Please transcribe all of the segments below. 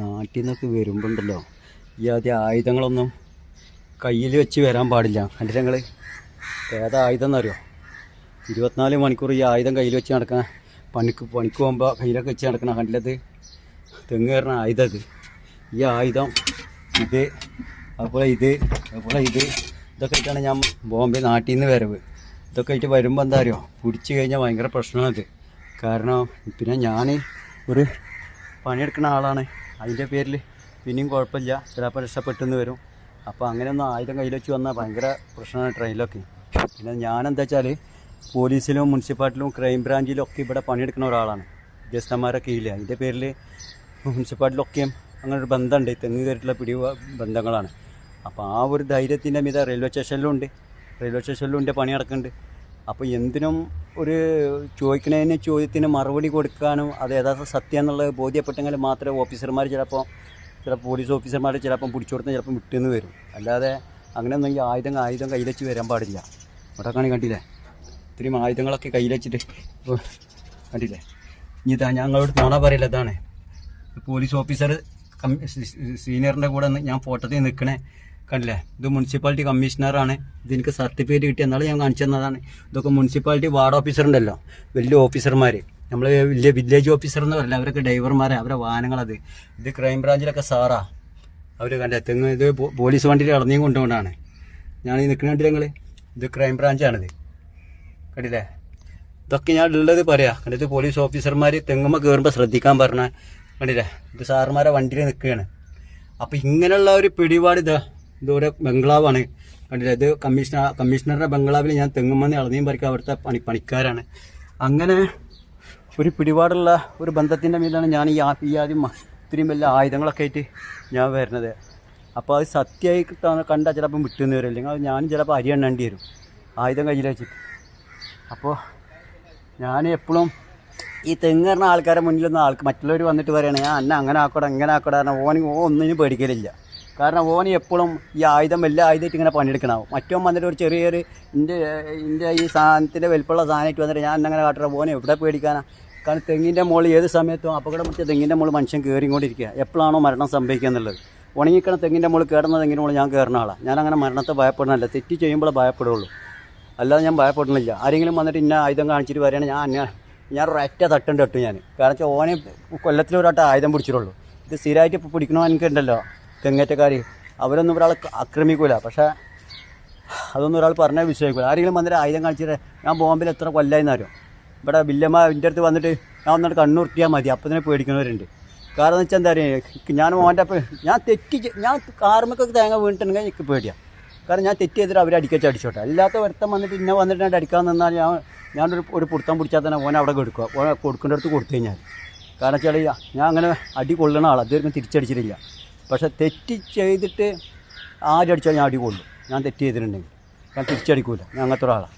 നാട്ടിൽ നിന്നൊക്കെ വരുമ്പോൾ ഉണ്ടല്ലോ ഈ ആദ്യം ആയുധങ്ങളൊന്നും കയ്യിൽ വെച്ച് വരാൻ പാടില്ല. എന്റെ ഞങ്ങൾ ഏതാ ആയുധം എന്നറിയോ ഇരുപത്തിനാല് മണിക്കൂർ ഈ ആയുധം കയ്യിൽ വെച്ച് നടക്കണ പണിക്ക് പണിക്ക് പോകുമ്പോൾ കയ്യിലൊക്കെ വെച്ച് നടക്കണ കണ്ടില്ലത്? തെങ്ങ് കയറുന്ന ആയുധം ഇത് ഈ ആയുധം ഇത് അതുപോലെ ഇത് അതുപോലെ ഇത്. ഇതൊക്കെ ആയിട്ടാണ് ഞാൻ ബോംബെ നാട്ടിൽ നിന്ന് വരവ്. ഇതൊക്കെ ആയിട്ട് വരുമ്പോൾ എന്താ അറിയോ? പിടിച്ചു കഴിഞ്ഞാൽ ഭയങ്കര പ്രശ്നമാണിത് കാരണം പിന്നെ ഞാൻ ഒരു പണിയെടുക്കുന്ന ആളാണ്. അതിന്റെ പേരിൽ പിന്നെയും കുഴപ്പമില്ല. ചിലപ്പോൾ രക്ഷപ്പെട്ടെന്ന് വരും. അപ്പോൾ അങ്ങനെ ഒന്ന് ആയിരം കയ്യിൽ വെച്ച് വന്നാൽ ഭയങ്കര പ്രശ്നമാണ് ട്രെയിനിലൊക്കെ. പിന്നെ ഞാനെന്താ വെച്ചാൽ പോലീസിലും മുനിസിപ്പാലിറ്റിയിലും ക്രൈം ബ്രാഞ്ചിലും ഒക്കെ ഇവിടെ പണിയെടുക്കുന്ന ഒരാളാണ്. ഉദ്യോഗസ്ഥന്മാരൊക്കെ ഇല്ല അതിന്റെ പേരിൽ മുനിസിപ്പാലിറ്റിയിലൊക്കെയും അങ്ങനെ ഒരു ബന്ധമുണ്ട്. തെങ്ങ് കയറിയിട്ടുള്ള പിടി ബന്ധങ്ങളാണ്. അപ്പോൾ ആ ഒരു ധൈര്യത്തിന്റെ മീത റെയിൽവേ സ്റ്റേഷനിലും ഉണ്ട്. റെയിൽവേ സ്റ്റേഷനിലും ഉണ്ട് പണി നടക്കുന്നുണ്ട്. അപ്പോൾ എന്തിനും ഒരു ചോദിക്കുന്നതിന് ചോദ്യത്തിന് മറുപടി കൊടുക്കാനും അത് യഥാർത്ഥ സത്യം എന്നുള്ളത് ബോധ്യപ്പെട്ടെങ്കിൽ മാത്രമേ ഓഫീസർമാർ ചിലപ്പോൾ ചില പോലീസ് ഓഫീസർമാർ ചിലപ്പം പിടിച്ചു കൊടുത്താൽ ചിലപ്പം വിട്ടുന്ന് വരും. അല്ലാതെ അങ്ങനെയൊന്നും ഒന്നെങ്കിൽ ആയുധം ആയുധം കയ്യിൽ വരാൻ പാടില്ല. ഇവിടെ കാണി കണ്ടില്ലേ? ഇത്രയും ആയുധങ്ങളൊക്കെ കയ്യിൽ വെച്ചിട്ട് കണ്ടില്ലേ? ഇനി ഇതാ ഞങ്ങളോട് നോണ പറയില്ല ഇതാണ്. പോലീസ് ഓഫീസർ സീനിയറിന്റെ കൂടെ ഞാൻ ഫോട്ടോത്തിൽ നിൽക്കണേ. കണ്ടില്ലേ? ഇത് മുനിസിപ്പാലിറ്റി കമ്മീഷണറാണ്. ഇതെനിക്ക് സർട്ടിഫിക്കറ്റ് കിട്ടിയ എന്നാലും ഞാൻ കാണിച്ചു തന്നതാണ്. ഇതൊക്കെ മുനിസിപ്പാലിറ്റി വാർഡ് ഓഫീസർ ഉണ്ടല്ലോ വലിയ ഓഫീസർമാർ നമ്മൾ വലിയ വില്ലേജ് ഓഫീസർ എന്ന് പറയില്ല. അവരൊക്കെ ഡ്രൈവർമാരെ. അവരെ വാഹനങ്ങളത്. ഇത് ക്രൈം ബ്രാഞ്ചിലൊക്കെ സാറാ. അവർ കണ്ടേ തെങ്ങ് ഇത് പോലീസ് വണ്ടിയിൽ ഇളഞ്ഞും കൊണ്ടുകൊണ്ടാണ് ഞാൻ ഈ നിൽക്കുന്ന കണ്ടില്ല നിങ്ങൾ ഇത് ക്രൈം ബ്രാഞ്ചാണിത് കണ്ടില്ലേ? ഇതൊക്കെ ഞാൻ ഉള്ളത് പറയാ. കണ്ടിട്ട് പോലീസ് ഓഫീസർമാർ തെങ്ങുമ്പോൾ കയറുമ്പോൾ ശ്രദ്ധിക്കാൻ പറഞ്ഞ കണ്ടില്ലേ? ഇത് സാറുമാരെ വണ്ടിയിൽ നിൽക്കുകയാണ് അപ്പോൾ ഇങ്ങനെയുള്ള ഒരു പിടിപാട് ഇതാ ഇതൊരു ബംഗ്ലാവാണ്. കണ്ടില്ല? ഇത് കമ്മീഷണർ കമ്മീഷണറുടെ ബംഗ്ലാവിൽ ഞാൻ തെങ്ങുമെന്ന് ഇളനീം പറിക്കുക അവിടുത്തെ പണി പണിക്കാരാണ്. അങ്ങനെ ഒരു പിടിപാടുള്ള ഒരു ബന്ധത്തിന്റെ മീതാണ് ഞാൻ ഈ ഈ ആദ്യം ഇത്രയും വലിയ ആയുധങ്ങളൊക്കെ ആയിട്ട് ഞാൻ വരുന്നത്. അപ്പോൾ അത് സത്യമായി കണ്ടാൽ ചിലപ്പം വിട്ടുന്ന് വരും അല്ലെങ്കിൽ ഞാനും ചിലപ്പോൾ അരി എണ്ണേണ്ടി വരും. ആയുധം കയ്യിൽ വെച്ചിട്ട്. അപ്പോൾ ഞാൻ എപ്പോഴും ഈ തെങ്ങ് പറഞ്ഞ ആൾക്കാരെ മുന്നിലൊന്നും ആൾക്ക് മറ്റുള്ളവർ വന്നിട്ട് പറയണേ ഞാൻ അന്ന അങ്ങനെ ആക്കോടെ ഇങ്ങനെ ആക്കോടെ പറഞ്ഞാൽ ഓ ഒന്നിനും പേടിക്കലില്ല. കാരണം ഓന് എപ്പോഴും ഈ ആയുധം വലിയ ആയുധമായിട്ട് ഇങ്ങനെ പണിയെടുക്കണാവും മറ്റോ വന്നിട്ട് ഒരു ചെറിയൊരു എന്റെ എന്റെ ഈ സാധനത്തിന്റെ വലിപ്പമുള്ള സാധനമായിട്ട് വന്നിട്ട് ഞാൻ അങ്ങനെ കാട്ടുക ഓനെ എവിടെ പേടിക്കാനാണ് കാരണം തെങ്ങിന്റെ മുകളിൽ ഏത് സമയത്തും അപകടം പറ്റിയ തെങ്ങിന്റെ മുകളിൽ മനുഷ്യൻ കയറിക്കൊണ്ടിരിക്കുക എപ്പോഴാണോ മരണം സംഭവിക്കുക എന്നുള്ളത്. ഉണങ്ങിക്കണ തെങ്ങിന്റെ മുകളിൽ കയറുന്ന തെങ്ങിന്റെ മുകളിൽ ഞാൻ കയറുന്ന ആളാണ് ഞാൻ അങ്ങനെ മരണത്തെ ഭയപ്പെടണമല്ല തെറ്റ് ചെയ്യുമ്പോൾ ഭയപ്പെടുള്ളൂ. അല്ലാതെ ഞാൻ ഭയപ്പെടുന്നില്ല. ആരെങ്കിലും വന്നിട്ട് ഇന്ന ആയുധം കാണിച്ചിട്ട് വരികയാണെങ്കിൽ ഞാൻ ഞാൻ ഒരൊറ്റ തട്ടുണ്ട് ഇട്ടു ഞാൻ. കാരണം വെച്ചാൽ ഓനെ കൊല്ലത്തിലൊരാട്ട ആയുധം പിടിച്ചിട്ടുള്ളൂ. ഇത് സ്ഥിരമായിട്ട് ഇപ്പോൾ പിടിക്കണോ എനിക്കുണ്ടല്ലോ തെങ്ങേറ്റക്കാർ അവരൊന്നും ഒരാൾ ആക്രമിക്കൂല. പക്ഷേ അതൊന്നും ഒരാൾ പറഞ്ഞാൽ വിശ്വസിക്കില്ല ആരെങ്കിലും വന്നിട്ട് ആയുധം കാണിച്ചിട്ട് ഞാൻ ബോംബിൽ എത്ര കൊല്ലായിരുന്നാലും ഇവിടെ വില്ലമ്മ എന്റെ അടുത്ത് വന്നിട്ട് ഞാൻ വന്നിട്ട് കണ്ണുരുട്ടിയാൽ മതി. അപ്പം തന്നെ പേടിക്കുന്നവരുണ്ട്. കാരണം എന്ന് വെച്ചാൽ എന്താ പറയുക ഞാൻ മോന്റെ അപ്പം ഞാൻ തെറ്റി ഞാൻ കാർമൊക്കെ തേങ്ങ വീണിട്ടുണ്ടെങ്കിൽ എനിക്ക് പേടിയാണ് കാരണം ഞാൻ തെറ്റ് ചെയ്തിട്ട് അവരെ അടിക്കച്ച് അടിച്ചോട്ടെ. അല്ലാത്ത ഒരുത്തം വന്നിട്ട് ഇന്നെ വന്നിട്ട് ഞാൻ അടിക്കാൻ നിന്നാൽ ഞാൻ ഞാനൊരു ഒരു പുടുത്തം പിടിച്ചാൽ തന്നെ ഓനെ അവിടെ കൊടുക്കുക ഓനെ കൊടുക്കേണ്ട അടുത്ത് കൊടുത്തു കഴിഞ്ഞാൽ കാരണം വെച്ചാൽ ഞാൻ അങ്ങനെ അടി കൊള്ളുന്ന ആളാണ് അതുവരെയും തിരിച്ചടിച്ചിട്ടില്ല. പക്ഷേ തെറ്റ് ചെയ്തിട്ട് ആരടിച്ചാൽ ഞാൻ അടി കൊള്ളും. ഞാൻ തെറ്റ് ചെയ്തിട്ടുണ്ടെങ്കിൽ. ഞാൻ തിരിച്ചടിക്കൂല. ഞാൻ അങ്ങനത്തെ ഒരാളാണ്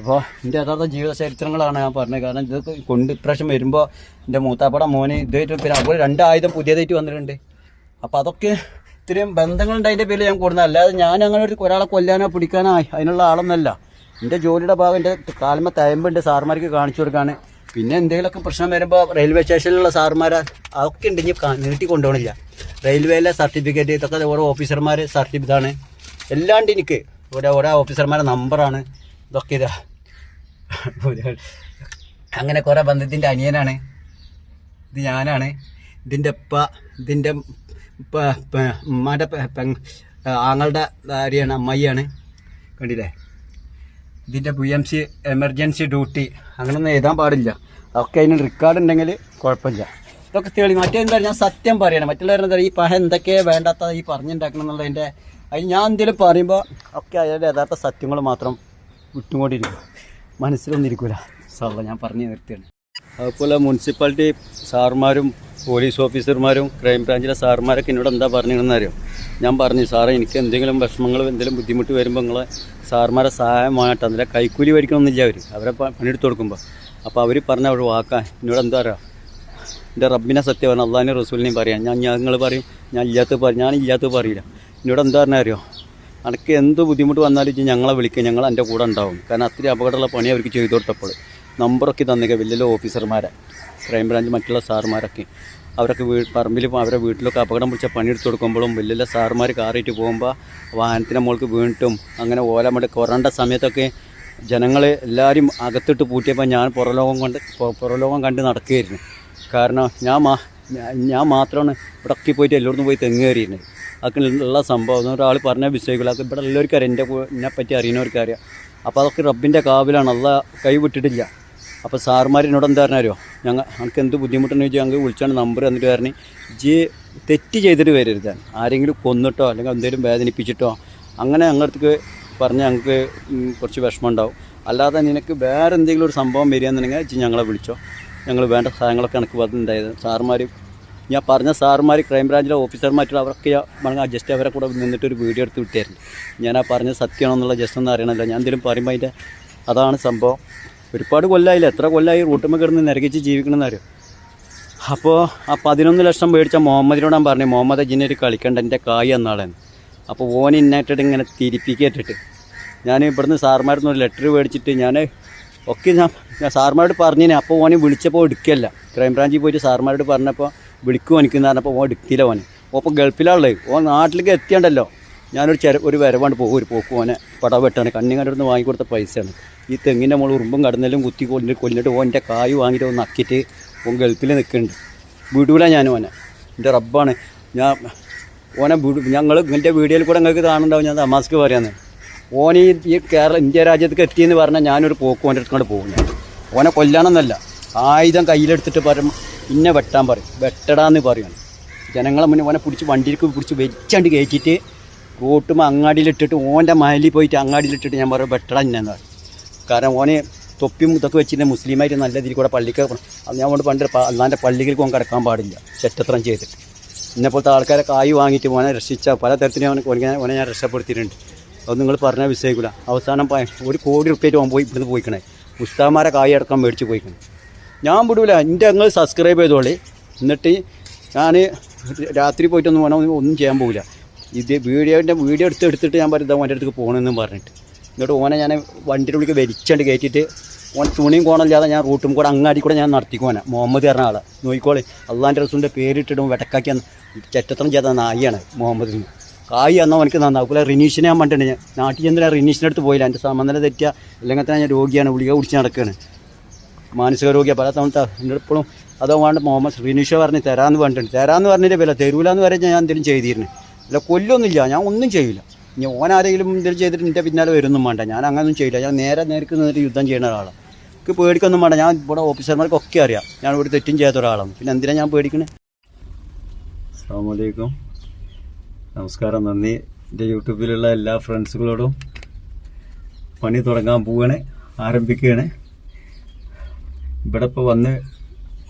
അപ്പോൾ എന്റെ യഥാർത്ഥ ജീവിത ചരിത്രങ്ങളാണ് ഞാൻ പറഞ്ഞത്. കാരണം ഇത് കൊണ്ട് ഇപ്രാവശ്യം വരുമ്പോൾ എന്റെ മൂത്താപ്പട മോന് ഇതായിട്ട് പിന്നെ അതുപോലെ രണ്ട് ആയുധം പുതിയതായിട്ട് വന്നിട്ടുണ്ട്. അപ്പോൾ അതൊക്കെ ഇത്രയും ബന്ധങ്ങളുണ്ട് അതിന്റെ പേരിൽ ഞാൻ കൂടുന്നത്. അല്ലാതെ ഞാൻ അങ്ങനെ ഒരു ഒരാളെ കൊല്ലാനോ പിടിക്കാനോ അതിനുള്ള ആളൊന്നല്ല എന്റെ ജോലിയുടെ ഭാഗം എന്റെ കാലമ തയമ്പുണ്ട്. സാർമാർക്ക് കാണിച്ചു കൊടുക്കാണ് പിന്നെ എന്തെങ്കിലുമൊക്കെ പ്രശ്നം വരുമ്പോൾ റെയിൽവേ സ്റ്റേഷനിലുള്ള സാർമാർ അതൊക്കെ ഉണ്ട്. ഇനി നീട്ടി കൊണ്ടുപോകണില്ല. റെയിൽവേയിലെ സർട്ടിഫിക്കറ്റ് ഇതൊക്കെ ഓരോ ഓഫീസർമാർ സർട്ടിഫിക്കറ്റാണ് എല്ലാണ്ട് എനിക്ക്. ഓരോ ഓരോ ഓഫീസർമാരുടെ നമ്പറാണ് ഇതൊക്കെ ഇതാ. അങ്ങനെ കുറേ ബന്ധത്തിന്റെ അനിയനാണ്. ഇത് ഞാനാണ്. ഇതിന്റെ ഉപ്പ ഇതിന്റെ പ- ഉമ്മാന്റെ ആങ്ങളുടെ ഭാര്യയാണ് അമ്മായിയാണ്. കണ്ടില്ലേ? ഇതിന്റെ P M C emergency duty അങ്ങനെയൊന്നും എഴുതാൻ പാടില്ല. അതൊക്കെ അതിന് റെക്കോർഡ് ഉണ്ടെങ്കിൽ കുഴപ്പമില്ല. ഇതൊക്കെ തെളി മറ്റേന്താ ഞാൻ സത്യം പറയണം? മറ്റുള്ളവരെന്താ ഈ പഹ എന്തൊക്കെയാണ് വേണ്ടാത്ത ഈ പറഞ്ഞുണ്ടാക്കണം എന്നുള്ളതിന്റെ അത് ഞാൻ എന്തെങ്കിലും പറയുമ്പോൾ ഒക്കെ അതിന്റെ യഥാർത്ഥ സത്യങ്ങൾ മാത്രം വിട്ടുകൊണ്ടിരിക്കും. മനസ്സിലൊന്നും ഇരിക്കൂല സാറ ഞാൻ പറഞ്ഞു നിർത്തിയാണ്. അതുപോലെ മുനിസിപ്പാലിറ്റി സാറുമാരും പോലീസ് ഓഫീസർമാരും ക്രൈം ബ്രാഞ്ചിലെ സാറുമാരൊക്കെ എന്നോട് എന്താ പറഞ്ഞിരുന്നറിയോ ഞാൻ പറഞ്ഞു സാറേ എനിക്ക് എന്തെങ്കിലും വിഷമങ്ങൾ എന്തെങ്കിലും ബുദ്ധിമുട്ട് വരുമ്പോൾ നിങ്ങൾ സാറുമാരെ സഹായം വേണം അതിലെ കൈക്കൂലി മേടിക്കണമെന്നില്ല അവർ അവരെ പണിയെടുത്ത് കൊടുക്കുമ്പോൾ അപ്പോൾ അവർ പറഞ്ഞ ഒരു വാക്കാൻ എന്നോട് എന്താ പറയുക എന്റെ റബ്ബിനെ സത്യം പറഞ്ഞു അള്ളാഹിനെ റസൂലിനെയും പറയാം. ഞാൻ ഞങ്ങൾ പറയും ഞാൻ ഇല്ലാത്ത പറയും ഞാൻ ഇല്ലാത്ത പറയില്ല. എന്നോട് എന്താ പറഞ്ഞാൽ അറിയോ? അനക്ക് എന്ത് ബുദ്ധിമുട്ട് വന്നാലും ഞങ്ങളെ വിളിക്കുക ഞങ്ങൾ എന്റെ കൂടെ ഉണ്ടാവും. കാരണം അത്രയും അപകടമുള്ള പണി അവർക്ക് ചെയ്തു കൊടുത്തപ്പോൾ നമ്പറൊക്കെ തന്നേക്കുക വലിയ വലിയ ഓഫീസർമാരെ ക്രൈം ബ്രാഞ്ച് മറ്റുള്ള സാറുമാരൊക്കെ അവരൊക്കെ വീ പറമ്പിൽ അവരെ വീട്ടിലൊക്കെ അപകടം പിടിച്ച പണിയെടുത്ത് കൊടുക്കുമ്പോഴും വലിയ സാറുമാർ കാറിയിട്ട് പോകുമ്പോൾ വാഹനത്തിന്റെ മുകൾക്ക് വീണിട്ടും അങ്ങനെ ഓല ഓലമട് കൊറേണ്ട സമയത്തൊക്കെ ജനങ്ങൾ എല്ലാവരും അകത്തിട്ട് പൂട്ടിയപ്പോൾ ഞാൻ പുറലോകം കൊണ്ട് പുറലോകം കണ്ട് നടക്കുകയായിരുന്നു. കാരണം ഞാൻ മാ ഞാൻ മാത്രമാണ് ഇവിടെ ഒക്കെ പോയിട്ട് എല്ലായിടത്തും പോയി തെങ്ങ് കയറിയിരുന്നത്. അതൊക്കെ ഉള്ള സംഭവം. ഒരാൾ പറഞ്ഞ അതൊക്കെ ഇവിടെ എല്ലാവർക്കും അറിയാം എന്റെ എന്നെ പറ്റി അറിയുന്നവർക്കറിയാം. അപ്പോൾ അതൊക്കെ റബ്ബിന്റെ കാവിലാണ്. അല്ല കൈ വിട്ടിട്ടില്ല അപ്പോൾ സാറുമാർ എന്നോട് എന്താ പറഞ്ഞാലോ ഞങ്ങൾ ഞങ്ങൾക്ക് എന്ത് ബുദ്ധിമുട്ടെന്ന് ചോദിച്ചാൽ ഞങ്ങൾക്ക് വിളിച്ചാണ് നമ്പർ തന്നിട്ട് പറഞ്ഞ് ജി തെറ്റ് ചെയ്തിട്ട് വരരുത് ആരെങ്കിലും കൊന്നിട്ടോ അല്ലെങ്കിൽ എന്തെങ്കിലും വേദനിപ്പിച്ചിട്ടോ അങ്ങനെ അങ്ങടത്തേക്ക് പറഞ്ഞ് ഞങ്ങൾക്ക് കുറച്ച് വിഷമം ഉണ്ടാവും അല്ലാതെ നിനക്ക് വേറെ എന്തെങ്കിലും ഒരു സംഭവം വരികയെന്നുണ്ടെങ്കിൽ ജി ഞങ്ങളെ വിളിച്ചോ. ഞങ്ങൾ വേണ്ട സാധനങ്ങളൊക്കെ എനിക്ക് വന്നിട്ടുണ്ടായത്. സാറുമാർ ഞാൻ പറഞ്ഞ സാറുമാർ ക്രൈംബ്രാഞ്ചിലെ ഓഫീസർമായിട്ടുള്ള അവർക്ക് വേണമെങ്കിൽ ജസ്റ്റ് അവരെ കൂടെ നിന്നിട്ട് ഒരു വീഡിയോ എടുത്ത് വിട്ടായിരുന്നു ഞാൻ ആ പറഞ്ഞ സത്യമാണെന്നുള്ള ജസ്റ്റ് ഒന്നും അറിയണമല്ലോ. ഞാൻ എന്തെങ്കിലും പറയുമ്പോൾ അതിന്റെ അതാണ് സംഭവം. ഒരുപാട് കൊല്ലമായില്ല എത്ര കൊല്ലമായി റൂട്ടുമ്മ കിടന്ന് നിരകിച്ച് ജീവിക്കണമെന്ന് അറിയോ അപ്പോൾ ആ പതിനൊന്ന് ലക്ഷം മേടിച്ച മുഹമ്മദിനോട് ഞാൻ പറഞ്ഞു മുഹമ്മദ് അജിനൊരു കളിക്കണ്ട എന്റെ കായ് എന്നാളാണ് അപ്പോൾ ഓൻ ഇന്നായിട്ടിട്ട് ഇങ്ങനെ തിരിപ്പിക്കേറ്റിട്ട് ഞാൻ ഇവിടുന്ന് സാർമാരുടെ ഒരു ലെറ്റർ മേടിച്ചിട്ട് ഞാൻ ഒക്കെ ഞാൻ ഞാൻ സാർമാരോട് പറഞ്ഞേനെ അപ്പോൾ ഓനെ വിളിച്ചപ്പോൾ എടുക്കല്ല. ക്രൈംബ്രാഞ്ചിൽ പോയിട്ട് സാർമാരോട് പറഞ്ഞപ്പോൾ വിളിക്കും എനിക്കെന്ന് പറഞ്ഞപ്പോൾ ഓൻ എടുക്കില്ല ഓനെ. അപ്പോൾ ഗൾഫിലാണുള്ളത് ഓൻ നാട്ടിലേക്ക് എത്തിയണ്ടല്ലോ. ഞാനൊരു ചെര ഒരു വരവാണ്ട് പോകും ഒരു പോക്ക് ഓനെ പട വെട്ടാണ്. കണ്ണിങ്ങാന്റെ വാങ്ങിക്കൊടുത്ത പൈസയാണ്. ഈ തെങ്ങിന്റെ മുകളിൽ ഉറുമ്പും കടന്നെല്ലാം കുത്തി കൊല്ലിട്ട് കൊല്ലിട്ട് ഓന്റെ കായ് വാങ്ങിയിട്ട് ഒന്ന് അക്കിയിട്ട് ഓൻ ഗൾഫിൽ നിൽക്കുന്നുണ്ട് വിടൂല ഞാൻ ഓനെ. എന്റെ റബ്ബാണ്. ഞാൻ ഓനെ ഞങ്ങൾ എന്റെ വീഡിയോയിൽ കൂടെ നിങ്ങൾക്ക് കാണുന്നുണ്ടാവും ഞാൻ തമാസ്ക്ക് പറയാന്ന്. ഓനെ ഈ കേരള ഇന്ത്യ രാജ്യത്തേക്ക് എത്തിയെന്ന് പറഞ്ഞാൽ ഞാനൊരു പോക്ക് ഓന്റെ അടുത്ത് കൊണ്ട് പോകും. ഞാൻ ഓനെ കൊല്ലാണെന്നല്ല ആയുധം കയ്യിലെടുത്തിട്ട് പറയും ഇന്നെ വെട്ടാൻ പറയും. വെട്ടടാന്ന് പറയാണ് ജനങ്ങളെ മുന്നേ ഓനെ പിടിച്ച് വണ്ടിയിലേക്ക് പിടിച്ച് വെച്ചാണ്ട് കയറ്റിയിട്ട് റോട്ടുമ്പോൾ അങ്ങാടിയിലിട്ടിട്ട് ഓന്റെ മഹലിൽ പോയിട്ട് അങ്ങാടിയിലിട്ടിട്ട് ഞാൻ പറയും ബെറ്റർ ഇന്നെന്ന് പറയും കാരണം ഓനെ തൊപ്പിയും ഇതൊക്കെ വെച്ചിട്ട് മുസ്ലിമായിട്ട് നല്ല രീതിയിൽ കൂടെ പള്ളിക്ക് ഞാൻ കൊണ്ട് പണ്ട് അല്ലാന്റെ പള്ളികൾക്ക് ഓൻ കിടക്കാൻ പാടില്ല. ചെറ്റത്രം ചെയ്തിട്ട്. ഇന്നെപ്പോലത്തെ ആൾക്കാരെ കായ് വാങ്ങിയിട്ട് ഓനെ രക്ഷിച്ച പല തരത്തിലും അവനെ ഓനെ ഞാൻ രക്ഷപ്പെടുത്തിയിട്ടുണ്ട്. അത് നിങ്ങൾ പറഞ്ഞാൽ വിശ്വസിക്കില്ല അവസാനം ഒരു കോടി റുപ്യയിട്ട് ഓൻ പോയി ഇവിടുന്ന് പോയിക്കണേ. ഉസ്താമാരെ കായ് അടക്കം മേടിച്ച് പോയിക്കണേ. ഞാൻ വിടൂല. എന്റെ അങ്ങ് സബ്സ്ക്രൈബ് ചെയ്തോളി. എന്നിട്ട് ഞാൻ രാത്രി പോയിട്ടൊന്നും ഓനെ ഒന്നും ചെയ്യാൻ പോകില്ല ഇത് വീഡിയോന്റെ വീഡിയോ എടുത്ത് എടുത്തിട്ട് ഞാൻ പറയുന്നത് ഓന്റെ അടുത്തേക്ക് പോകണമെന്നും പറഞ്ഞിട്ട്. എന്നിട്ട് ഓനെ ഞാൻ വണ്ടിയുടെ ഉള്ളിൽ വലിച്ചുകൊണ്ട് കയറ്റിയിട്ട് ഓൻ തുണിയും കോണമില്ലാതെ ഞാൻ റൂട്ടും കൂടെ അങ്ങാടി കൂടെ ഞാൻ നടത്തിക്കോനെ മുഹമ്മദ് പറഞ്ഞ ആളെ. നോയിക്കോളെ അള്ളാന്റെ റസൂന്റെ പേരിട്ടിടും വെടക്കാക്കി ചെറ്റത്തണം ചെയ്ത നായിയാണ് മുഹമ്മദിന് കായ് എന്നാൽ അവനക്ക് നന്നാക്കൂല റിനീഷിനെ ഞാൻ പണ്ടുണ്ട്. ഞാൻ നാട്ടിൽ ചെന്നില്ല റിനീഷിന്റെ അടുത്ത് പോയില്ല. എന്റെ സമനില തെറ്റിയ. അല്ലെങ്കിൽ തന്നെ ഞാൻ രോഗിയാണ്. ഗുളിക കുടിച്ച് നടക്കുകയാണ് മാനസിക രോഗിയാ. പല തവണ എന്റെ എപ്പോഴും അതോ വേണ്ട മുഹമ്മദ് റിനീഷോ പറഞ്ഞ് തരാമെന്ന് പറഞ്ഞിട്ടുണ്ട്. തരാമെന്ന് പറഞ്ഞിട്ട് വില തരൂലെന്ന് വരെ ഞാൻ എന്തെങ്കിലും ചെയ്തിരുന്നു. അല്ല കൊല്ലൊന്നുമില്ല ഞാൻ ഒന്നും ചെയ്യില്ല ഇനി ഓൻ ആരെങ്കിലും എന്തെങ്കിലും ചെയ്തിട്ട് എന്റെ പിന്നാലെ വരുന്നും വേണ്ട. ഞാൻ അങ്ങനൊന്നും ചെയ്യില്ല ഞാൻ നേരെ നേർക്ക് നിന്നിട്ട് യുദ്ധം ചെയ്യുന്ന ഒരാളാണ്. എനിക്ക് പേടിക്കൊന്നും വേണ്ട. ഞാൻ ഇവിടെ ഓഫീസർമാർക്കൊക്കെ അറിയാം. ഞാൻ ഒരു തെറ്റും ചെയ്യാത്ത ഒരാളാണ്. പിന്നെ എന്തിനാണ് ഞാൻ പേടിക്കണേ? അസ്സാമലൈക്കും നമസ്കാരം. നന്ദി. എന്റെ യൂട്യൂബിലുള്ള എല്ലാ ഫ്രണ്ട്സുകളോടും പണി തുടങ്ങാൻ പോവുകയാണ് ആരംഭിക്കുകയാണ്. ഇവിടെ ഇപ്പോൾ വന്ന്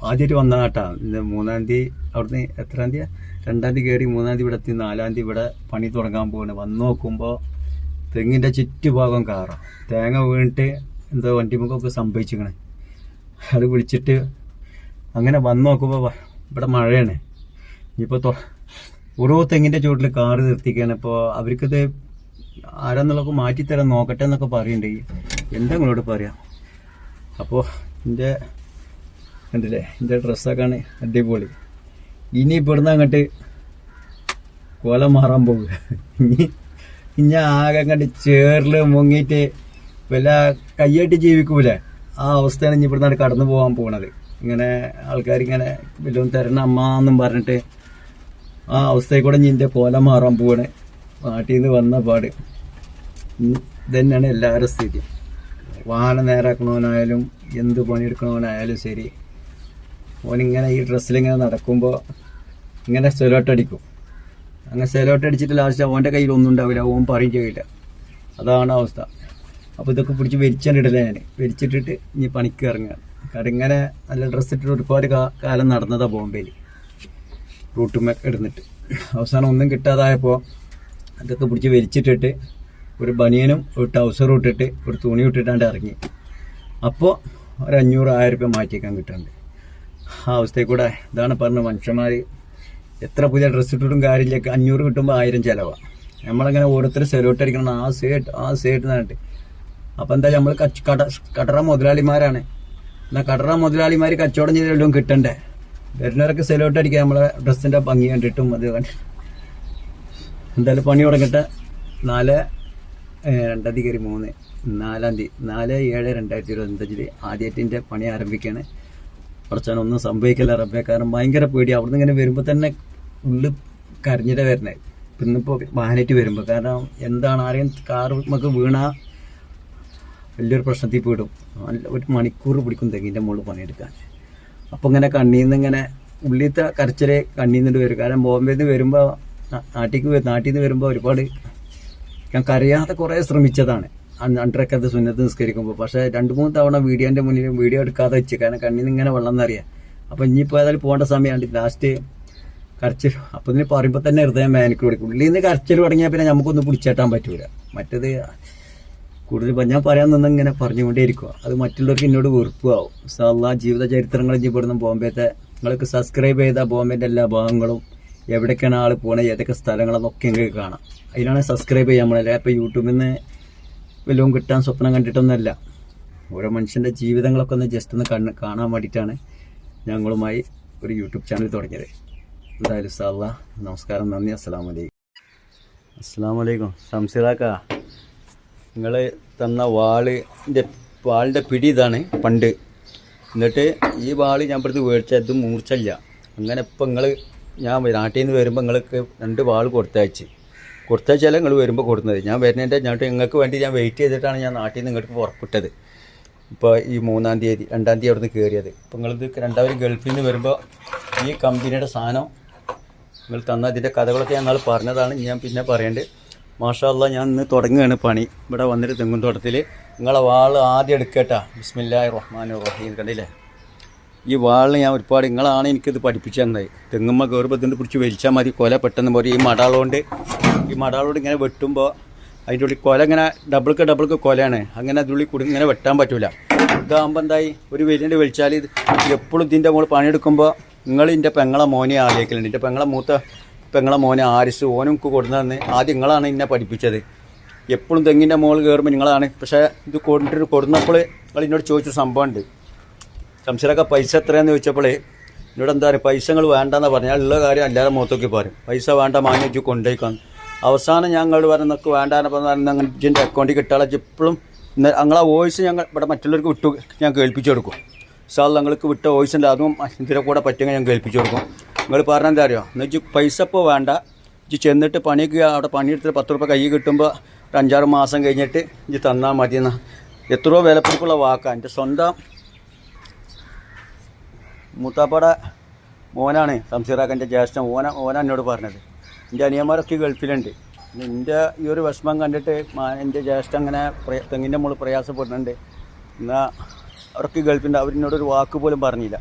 ആദ്യമായിട്ട് വന്ന കേട്ടാ. മൂന്നാം തീയതി അവിടുന്ന് എത്രാം തീയതി രണ്ടാം തീയതി കയറി മൂന്നാം തീയതി ഇവിടെ എത്തി നാലാം തീയതി ഇവിടെ പണി തുടങ്ങാൻ പോവാണ്. വന്ന് നോക്കുമ്പോൾ തെങ്ങിന്റെ ചുറ്റുഭാഗം കാറാം. തേങ്ങ വീണിട്ട് എന്തോ വണ്ടിമുഖമൊക്കെ സംഭവിച്ചിരിക്കണേ. അത് വിളിച്ചിട്ട് അങ്ങനെ വന്ന് നോക്കുമ്പോൾ ഇവിടെ മഴയാണ്. ഇനിയിപ്പോൾ ഓരോ തെങ്ങിന്റെ ചുവട്ടിൽ കാറ് നിർത്തിക്കാണ്. ഇപ്പോൾ അവർക്കിത് ആരാന്നുള്ളതൊക്കെ മാറ്റിത്തരാൻ നോക്കട്ടെ എന്നൊക്കെ പറയുന്നുണ്ട് എന്താ നിങ്ങളോട് പറയാം? അപ്പോൾ എന്റെ കണ്ടില്ലേ? എന്റെ ഡ്രസ്സൊക്കെയാണ് അടിപൊളി. ഇനി ഇവിടുന്ന് അങ്ങോട്ട് കൊല മാറാൻ പോകുക ഇനി ഇനി ആകെ അങ്ങോട്ട് ചേറിൽ മുങ്ങിയിട്ട് വല്ല കയ്യായിട്ട് ജീവിക്കൂലേ? ആ അവസ്ഥയാണ് ഇനി ഇവിടുന്ന് കടന്നു പോകാൻ പോണത്. ഇങ്ങനെ ആൾക്കാർ ഇങ്ങനെ വല്ലതും തരണം അമ്മ എന്നും പറഞ്ഞിട്ട് ആ അവസ്ഥയിൽ കൂടെ ഇനി എന്റെ കൊല മാറാൻ പോവാണ്. നാട്ടിൽ നിന്ന് വന്ന പാട്. ഇതന്നെയാണ് എല്ലാവരുടെ സ്ഥിതി. വാഹനം നേരാക്കണവനായാലും എന്ത് പണിയെടുക്കണവനായാലും ശരി. ഓനിങ്ങനെ ഈ ഡ്രസ്സിലിങ്ങനെ നടക്കുമ്പോൾ ഇങ്ങനെ സെലോട്ടടിക്കും. അങ്ങനെ സെലോട്ടടിച്ചിട്ട് ലാസ്റ്റ് ഓന്റെ കയ്യിൽ ഒന്നും ഉണ്ടാവില്ല ഓൻ പറയും ചെയ്യില്ല. അതാണ് അവസ്ഥ. അപ്പോൾ ഇതൊക്കെ പിടിച്ച് വലിച്ചിട്ടില്ല ഞാൻ വലിച്ചിട്ടിട്ട് ഇനി പണിക്ക് ഇറങ്ങുക കാരണം ഇങ്ങനെ നല്ല ഡ്രസ്സ് ഇട്ടിട്ട് ഒരുപാട് കാലം നടന്നതാണ് ബോംബെയിൽ. റൂട്ടുമേ ഇടുന്നിട്ട്. അവസാനം ഒന്നും കിട്ടാതായപ്പോൾ അതൊക്കെ പിടിച്ച് വലിച്ചിട്ടിട്ട് ഒരു ബനിയനും ഒരു ടൗസറും ഇട്ടിട്ട് ഒരു തുണി ഇട്ടിട്ടാണ്ട് ഇറങ്ങി. അപ്പോൾ ഒരു അഞ്ഞൂറ് ആയിരം രൂപ മാറ്റിയേക്കാൻ കിട്ടുന്നുണ്ട് ആ അവസ്ഥയിൽ കൂടെ ഇതാണ് പറഞ്ഞത് മനുഷ്യന്മാർ എത്ര പുതിയ ഡ്രസ്സ് ഇട്ടിട്ടും കാര്യമില്ല. അഞ്ഞൂറ് കിട്ടുമ്പോൾ ആയിരം ചിലവാണ് നമ്മളങ്ങനെ ഓരോരുത്തർ സെലോട്ട് അടിക്കണം ആ സേട്ട് ആ സേട്ട് എന്നിട്ട് അപ്പം എന്താ നമ്മൾ കട കടറ മുതലാളിമാരാണ്. എന്നാൽ കടറ മുതലാളിമാർ കച്ചവടം ചെയ്തെല്ലാം കിട്ടണ്ടേ? വരുന്നവരൊക്കെ സെലോട്ട് അടിക്കാൻ നമ്മളെ ഡ്രസ്സിന്റെ ഭംഗി കണ്ടിട്ടും അത് എന്തായാലും പണി തുടങ്ങട്ടെ നാല് രണ്ടാം തീയതി കയറി മൂന്ന് നാലാം തീയതി നാല് ഏഴ് രണ്ടായിരത്തി ഇരുപത്തഞ്ചിൽ ആദ്യത്തിന്റെ പണി ആരംഭിക്കുകയാണ് കുറച്ചാൽ ഒന്നും സംഭവിക്കില്ല റബ്ബെ. കാരണം ഭയങ്കര പേടി. അവിടുന്ന് ഇങ്ങനെ വരുമ്പോൾ തന്നെ ഉള്ളിൽ കരഞ്ഞിട്ട് വരുന്നത് പിന്നിപ്പോൾ വാഹനമായിട്ട് വരുമ്പോൾ കാരണം എന്താണ്? ആരെയും കാർ നമുക്ക് വീണാ വലിയൊരു പ്രശ്നത്തിൽ പെടും. നല്ല ഒരു മണിക്കൂർ പിടിക്കും തെങ്ങിന്റെ മുകളിൽ പണിയെടുക്കാൻ. അപ്പം ഇങ്ങനെ കണ്ണിയിൽ നിന്ന് ഇങ്ങനെ ഉള്ളിലത്തെ കരച്ചിലെ കണ്ണീന്ന് നിന്നിട്ട് വരും. കാരണം ബോംബെയിൽ നിന്ന് വരുമ്പോൾ നാട്ടിലേക്ക് നാട്ടിൽ നിന്ന് വരുമ്പോൾ ഒരുപാട് ഞാൻ കരയാതെ കുറേ ശ്രമിച്ചതാണ്. അണ്ടരൊക്കെ അത് സുന്നത്ത് നിസ്കരിക്കുമ്പോൾ പക്ഷേ രണ്ട് മൂന്ന് തവണ വീഡിയോന്റെ മുന്നിൽ വീഡിയോ എടുക്കാതെ വെച്ച്. കാരണം കണ്ണിൽ നിന്ന് ഇങ്ങനെ വെള്ളം എന്നറിയാം അപ്പോൾ ഇനിയിപ്പോൾ ഏതായാലും പോകേണ്ട സമയമാണ് ലാസ്റ്റ് കരച്ചിൽ. അപ്പോൾ ഇതിന് പറയുമ്പോൾ തന്നെ ഹൃദയം വേനക്ക് കൊടുക്കും ഉള്ളിൽ നിന്ന് കരച്ചിൽ തുടങ്ങിയാൽ പിന്നെ നമുക്കൊന്നും പിടിച്ചേട്ടാൻ പറ്റൂല. മറ്റേത് കൂടുതൽ ഞാൻ പറയാൻ നിന്ന് ഇങ്ങനെ പറഞ്ഞുകൊണ്ടേയിരിക്കുക അത് മറ്റുള്ളവർക്ക് എന്നോട് വെറുപ്പാവും. സാധാ ജീവിത ചരിത്രങ്ങൾ ഇവിടുന്ന് ബോംബെത്തെ നിങ്ങൾക്ക് സബ്സ്ക്രൈബ് ചെയ്ത ബോംബെന്റെ എല്ലാ ഭാഗങ്ങളും എവിടേക്കാണ് ആൾ പോണത് ഏതൊക്കെ സ്ഥലങ്ങളെന്നൊക്കെ നിങ്ങൾക്ക് കാണാം. അതിനാണ് സബ്സ്ക്രൈബ് ചെയ്യാൻ അല്ലേ അപ്പോൾ യൂട്യൂബിൽ നിന്ന് വല്ലതും കിട്ടാൻ സ്വപ്നം കണ്ടിട്ടൊന്നുമല്ല. ഓരോ മനുഷ്യന്റെ ജീവിതങ്ങളൊക്കെ ഒന്ന് ജസ്റ്റ് ഒന്ന് കണ്ണ് കാണാൻ വേണ്ടിയിട്ടാണ് ഞങ്ങളുമായി ഒരു യൂട്യൂബ് ചാനൽ തുടങ്ങിയത്. എന്തായാലും സാള്ള നമസ്കാരം നന്ദി അസ്സാം വലൈക്കും അസ്സാം വലൈക്കും സംസിറാക്ക നിങ്ങൾ തന്ന വാളിന്റെ വാളിന്റെ പിടി ഇതാണ് പണ്ട്. എന്നിട്ട് ഈ വാൾ ഞാൻ ഇവിടുന്ന് മേടിച്ച ഇത് മൂർച്ചല്ല അങ്ങനെ ഇപ്പം നിങ്ങൾ ഞാൻ നാട്ടിൽ നിന്ന് വരുമ്പോൾ നിങ്ങൾക്ക് രണ്ട് വാൾ കൊടുത്തയച്ച്. കൊടുത്തയച്ചാലേ നിങ്ങൾ വരുമ്പോൾ കൊടുക്കുന്നത് ഞാൻ വരുന്നതിന്റെ ഞാൻ നിങ്ങൾക്ക് വേണ്ടി ഞാൻ വെയിറ്റ് ചെയ്തിട്ടാണ് ഞാൻ നാട്ടിൽ നിന്ന് ഇങ്ങോട്ട് പുറപ്പെട്ടത്. ഇപ്പോൾ ഈ മൂന്നാം തീയതി രണ്ടാം തീയതി അവിടുന്ന് കയറിയത് ഇപ്പോൾ നിങ്ങളിത് രണ്ടാമത് ഗൾഫിൽ നിന്ന് വരുമ്പോൾ ഈ കമ്പനിയുടെ സാധനം നിങ്ങൾ തന്ന അതിന്റെ കഥകളൊക്കെ ഞാൻ പറഞ്ഞതാണ്. ഞാൻ പിന്നെ പറയേണ്ടത് മാഷാല്ല ഞാൻ ഇന്ന് തുടങ്ങുകയാണ് പണി. ഇവിടെ വന്നിട്ട് തെങ്ങും തോട്ടത്തിൽ നിങ്ങളെ വാൾ ആദ്യം എടുക്കട്ടാ. ബിസ്മില്ലാ റഹ്മാൻ റഹീം കണ്ടില്ലേ? ഈ വാളിന് ഞാൻ ഒരുപാട് നിങ്ങളാണ് എനിക്കിത് പഠിപ്പിച്ചു തന്നത്. തെങ്ങുമ്മ കയറുമ്പോൾ ഇതിന്റെ പിടിച്ച് വലിച്ചാൽ മതി. കൊല പെട്ടെന്ന് പോലെ ഈ മടാളുകൊണ്ട് ഈ മടാളോട് ഇങ്ങനെ വെട്ടുമ്പോൾ അതിന്റെ ഉള്ളിൽ കൊല ഇങ്ങനെ ഡബിൾക്ക് ഡബിൾക്ക് കൊലയാണ്. അങ്ങനെ അതിനുള്ളിൽ കൂടി ഇങ്ങനെ വെട്ടാൻ പറ്റൂല. ഇതാകുമ്പോൾ എന്തായി? ഒരു വലിയ വലിച്ചാൽ ഇത് എപ്പോഴും ഇതിന്റെ മുകളിൽ പണിയെടുക്കുമ്പോൾ നിങ്ങൾ ഇതിന്റെ പെങ്ങളെ മോനെ ആലോചിക്കലുണ്ട്. എന്റെ പെങ്ങളെ മൂത്ത പെങ്ങളെ മോനെ ആരിസ് ഓനും കൊടുന്നതെന്ന് ആദ്യം നിങ്ങളാണ് ഇന്നെ പഠിപ്പിച്ചത്. എപ്പോഴും തെങ്ങിന്റെ മോൾ കയറുമ്പോൾ നിങ്ങളാണ്. പക്ഷേ ഇത് കൊണ്ടിട്ട് കൊടുന്നപ്പോൾ നിങ്ങൾ എന്നോട് ചോദിച്ച സംഭവമുണ്ട്. സംശയമൊക്കെ പൈസ എത്രയാന്ന് ചോദിച്ചപ്പോൾ എന്നോട് എന്താ പറയുക? പൈസ നിങ്ങൾ വേണ്ടെന്ന് പറഞ്ഞാൽ ഉള്ള കാര്യം എല്ലാവരും മുഖത്തൊക്കെ പറയും പൈസ വേണ്ട മാങ്ങി വെച്ച് കൊണ്ടുപോയിക്കാൻ അവസാനം ഞങ്ങൾ പറഞ്ഞൊക്കെ വേണ്ടാന്ന് പറഞ്ഞാൽ ഇതിന്റെ അക്കൗണ്ടിൽ കിട്ടാളെ ഇപ്പോഴും ഞങ്ങളെ വോയിസ് ഞങ്ങൾ ഇവിടെ മറ്റുള്ളവർക്ക് വിട്ടു ഞാൻ കേൾപ്പിച്ചു കൊടുക്കും. സാർ ഞങ്ങൾക്ക് വിട്ട വോയിസ് ഉണ്ട് അതും ഇതിന്റെ കൂടെ പറ്റുമെങ്കിൽ ഞാൻ കേൾപ്പിച്ചു കൊടുക്കും. നിങ്ങൾ പറഞ്ഞാൽ എന്താ അറിയോ? എന്ന് വെച്ചാൽ പൈസ ഇപ്പോൾ വേണ്ട. ഇജ്ജ് ചെന്നിട്ട് പണിക്ക് അവിടെ പണിയെടുത്തിട്ട് പത്ത് റുപ്യ കൈ കിട്ടുമ്പോൾ ഒരു അഞ്ചാറ് മാസം കഴിഞ്ഞിട്ട് ഇജ്ജ് തന്നാൽ മതി മതിയെന്ന. എത്രയോ വിലപ്പിടിപ്പുള്ള വാക്കാണ് എന്റെ സ്വന്തം മൂത്താപ്പാടെ മോനാണ് സംസീറാക്കന്റെ ജ്യേഷ്ഠൻ. ഓന ഓന എന്നോട് പറഞ്ഞത്. എന്റെ അനിയന്മാരൊക്കെ ഗൾഫിലുണ്ട്. എന്റെ ഈ ഒരു വിഷമം കണ്ടിട്ട് എന്റെ ജ്യേഷ്ഠ അങ്ങനെ തെങ്ങിന്റെ മുകളിൽ പ്രയാസപ്പെടുന്നുണ്ട്. എന്നാൽ അവർക്ക് ഗൾഫിന്റെ അവരിനോടൊരു വാക്ക് പോലും പറഞ്ഞില്ല.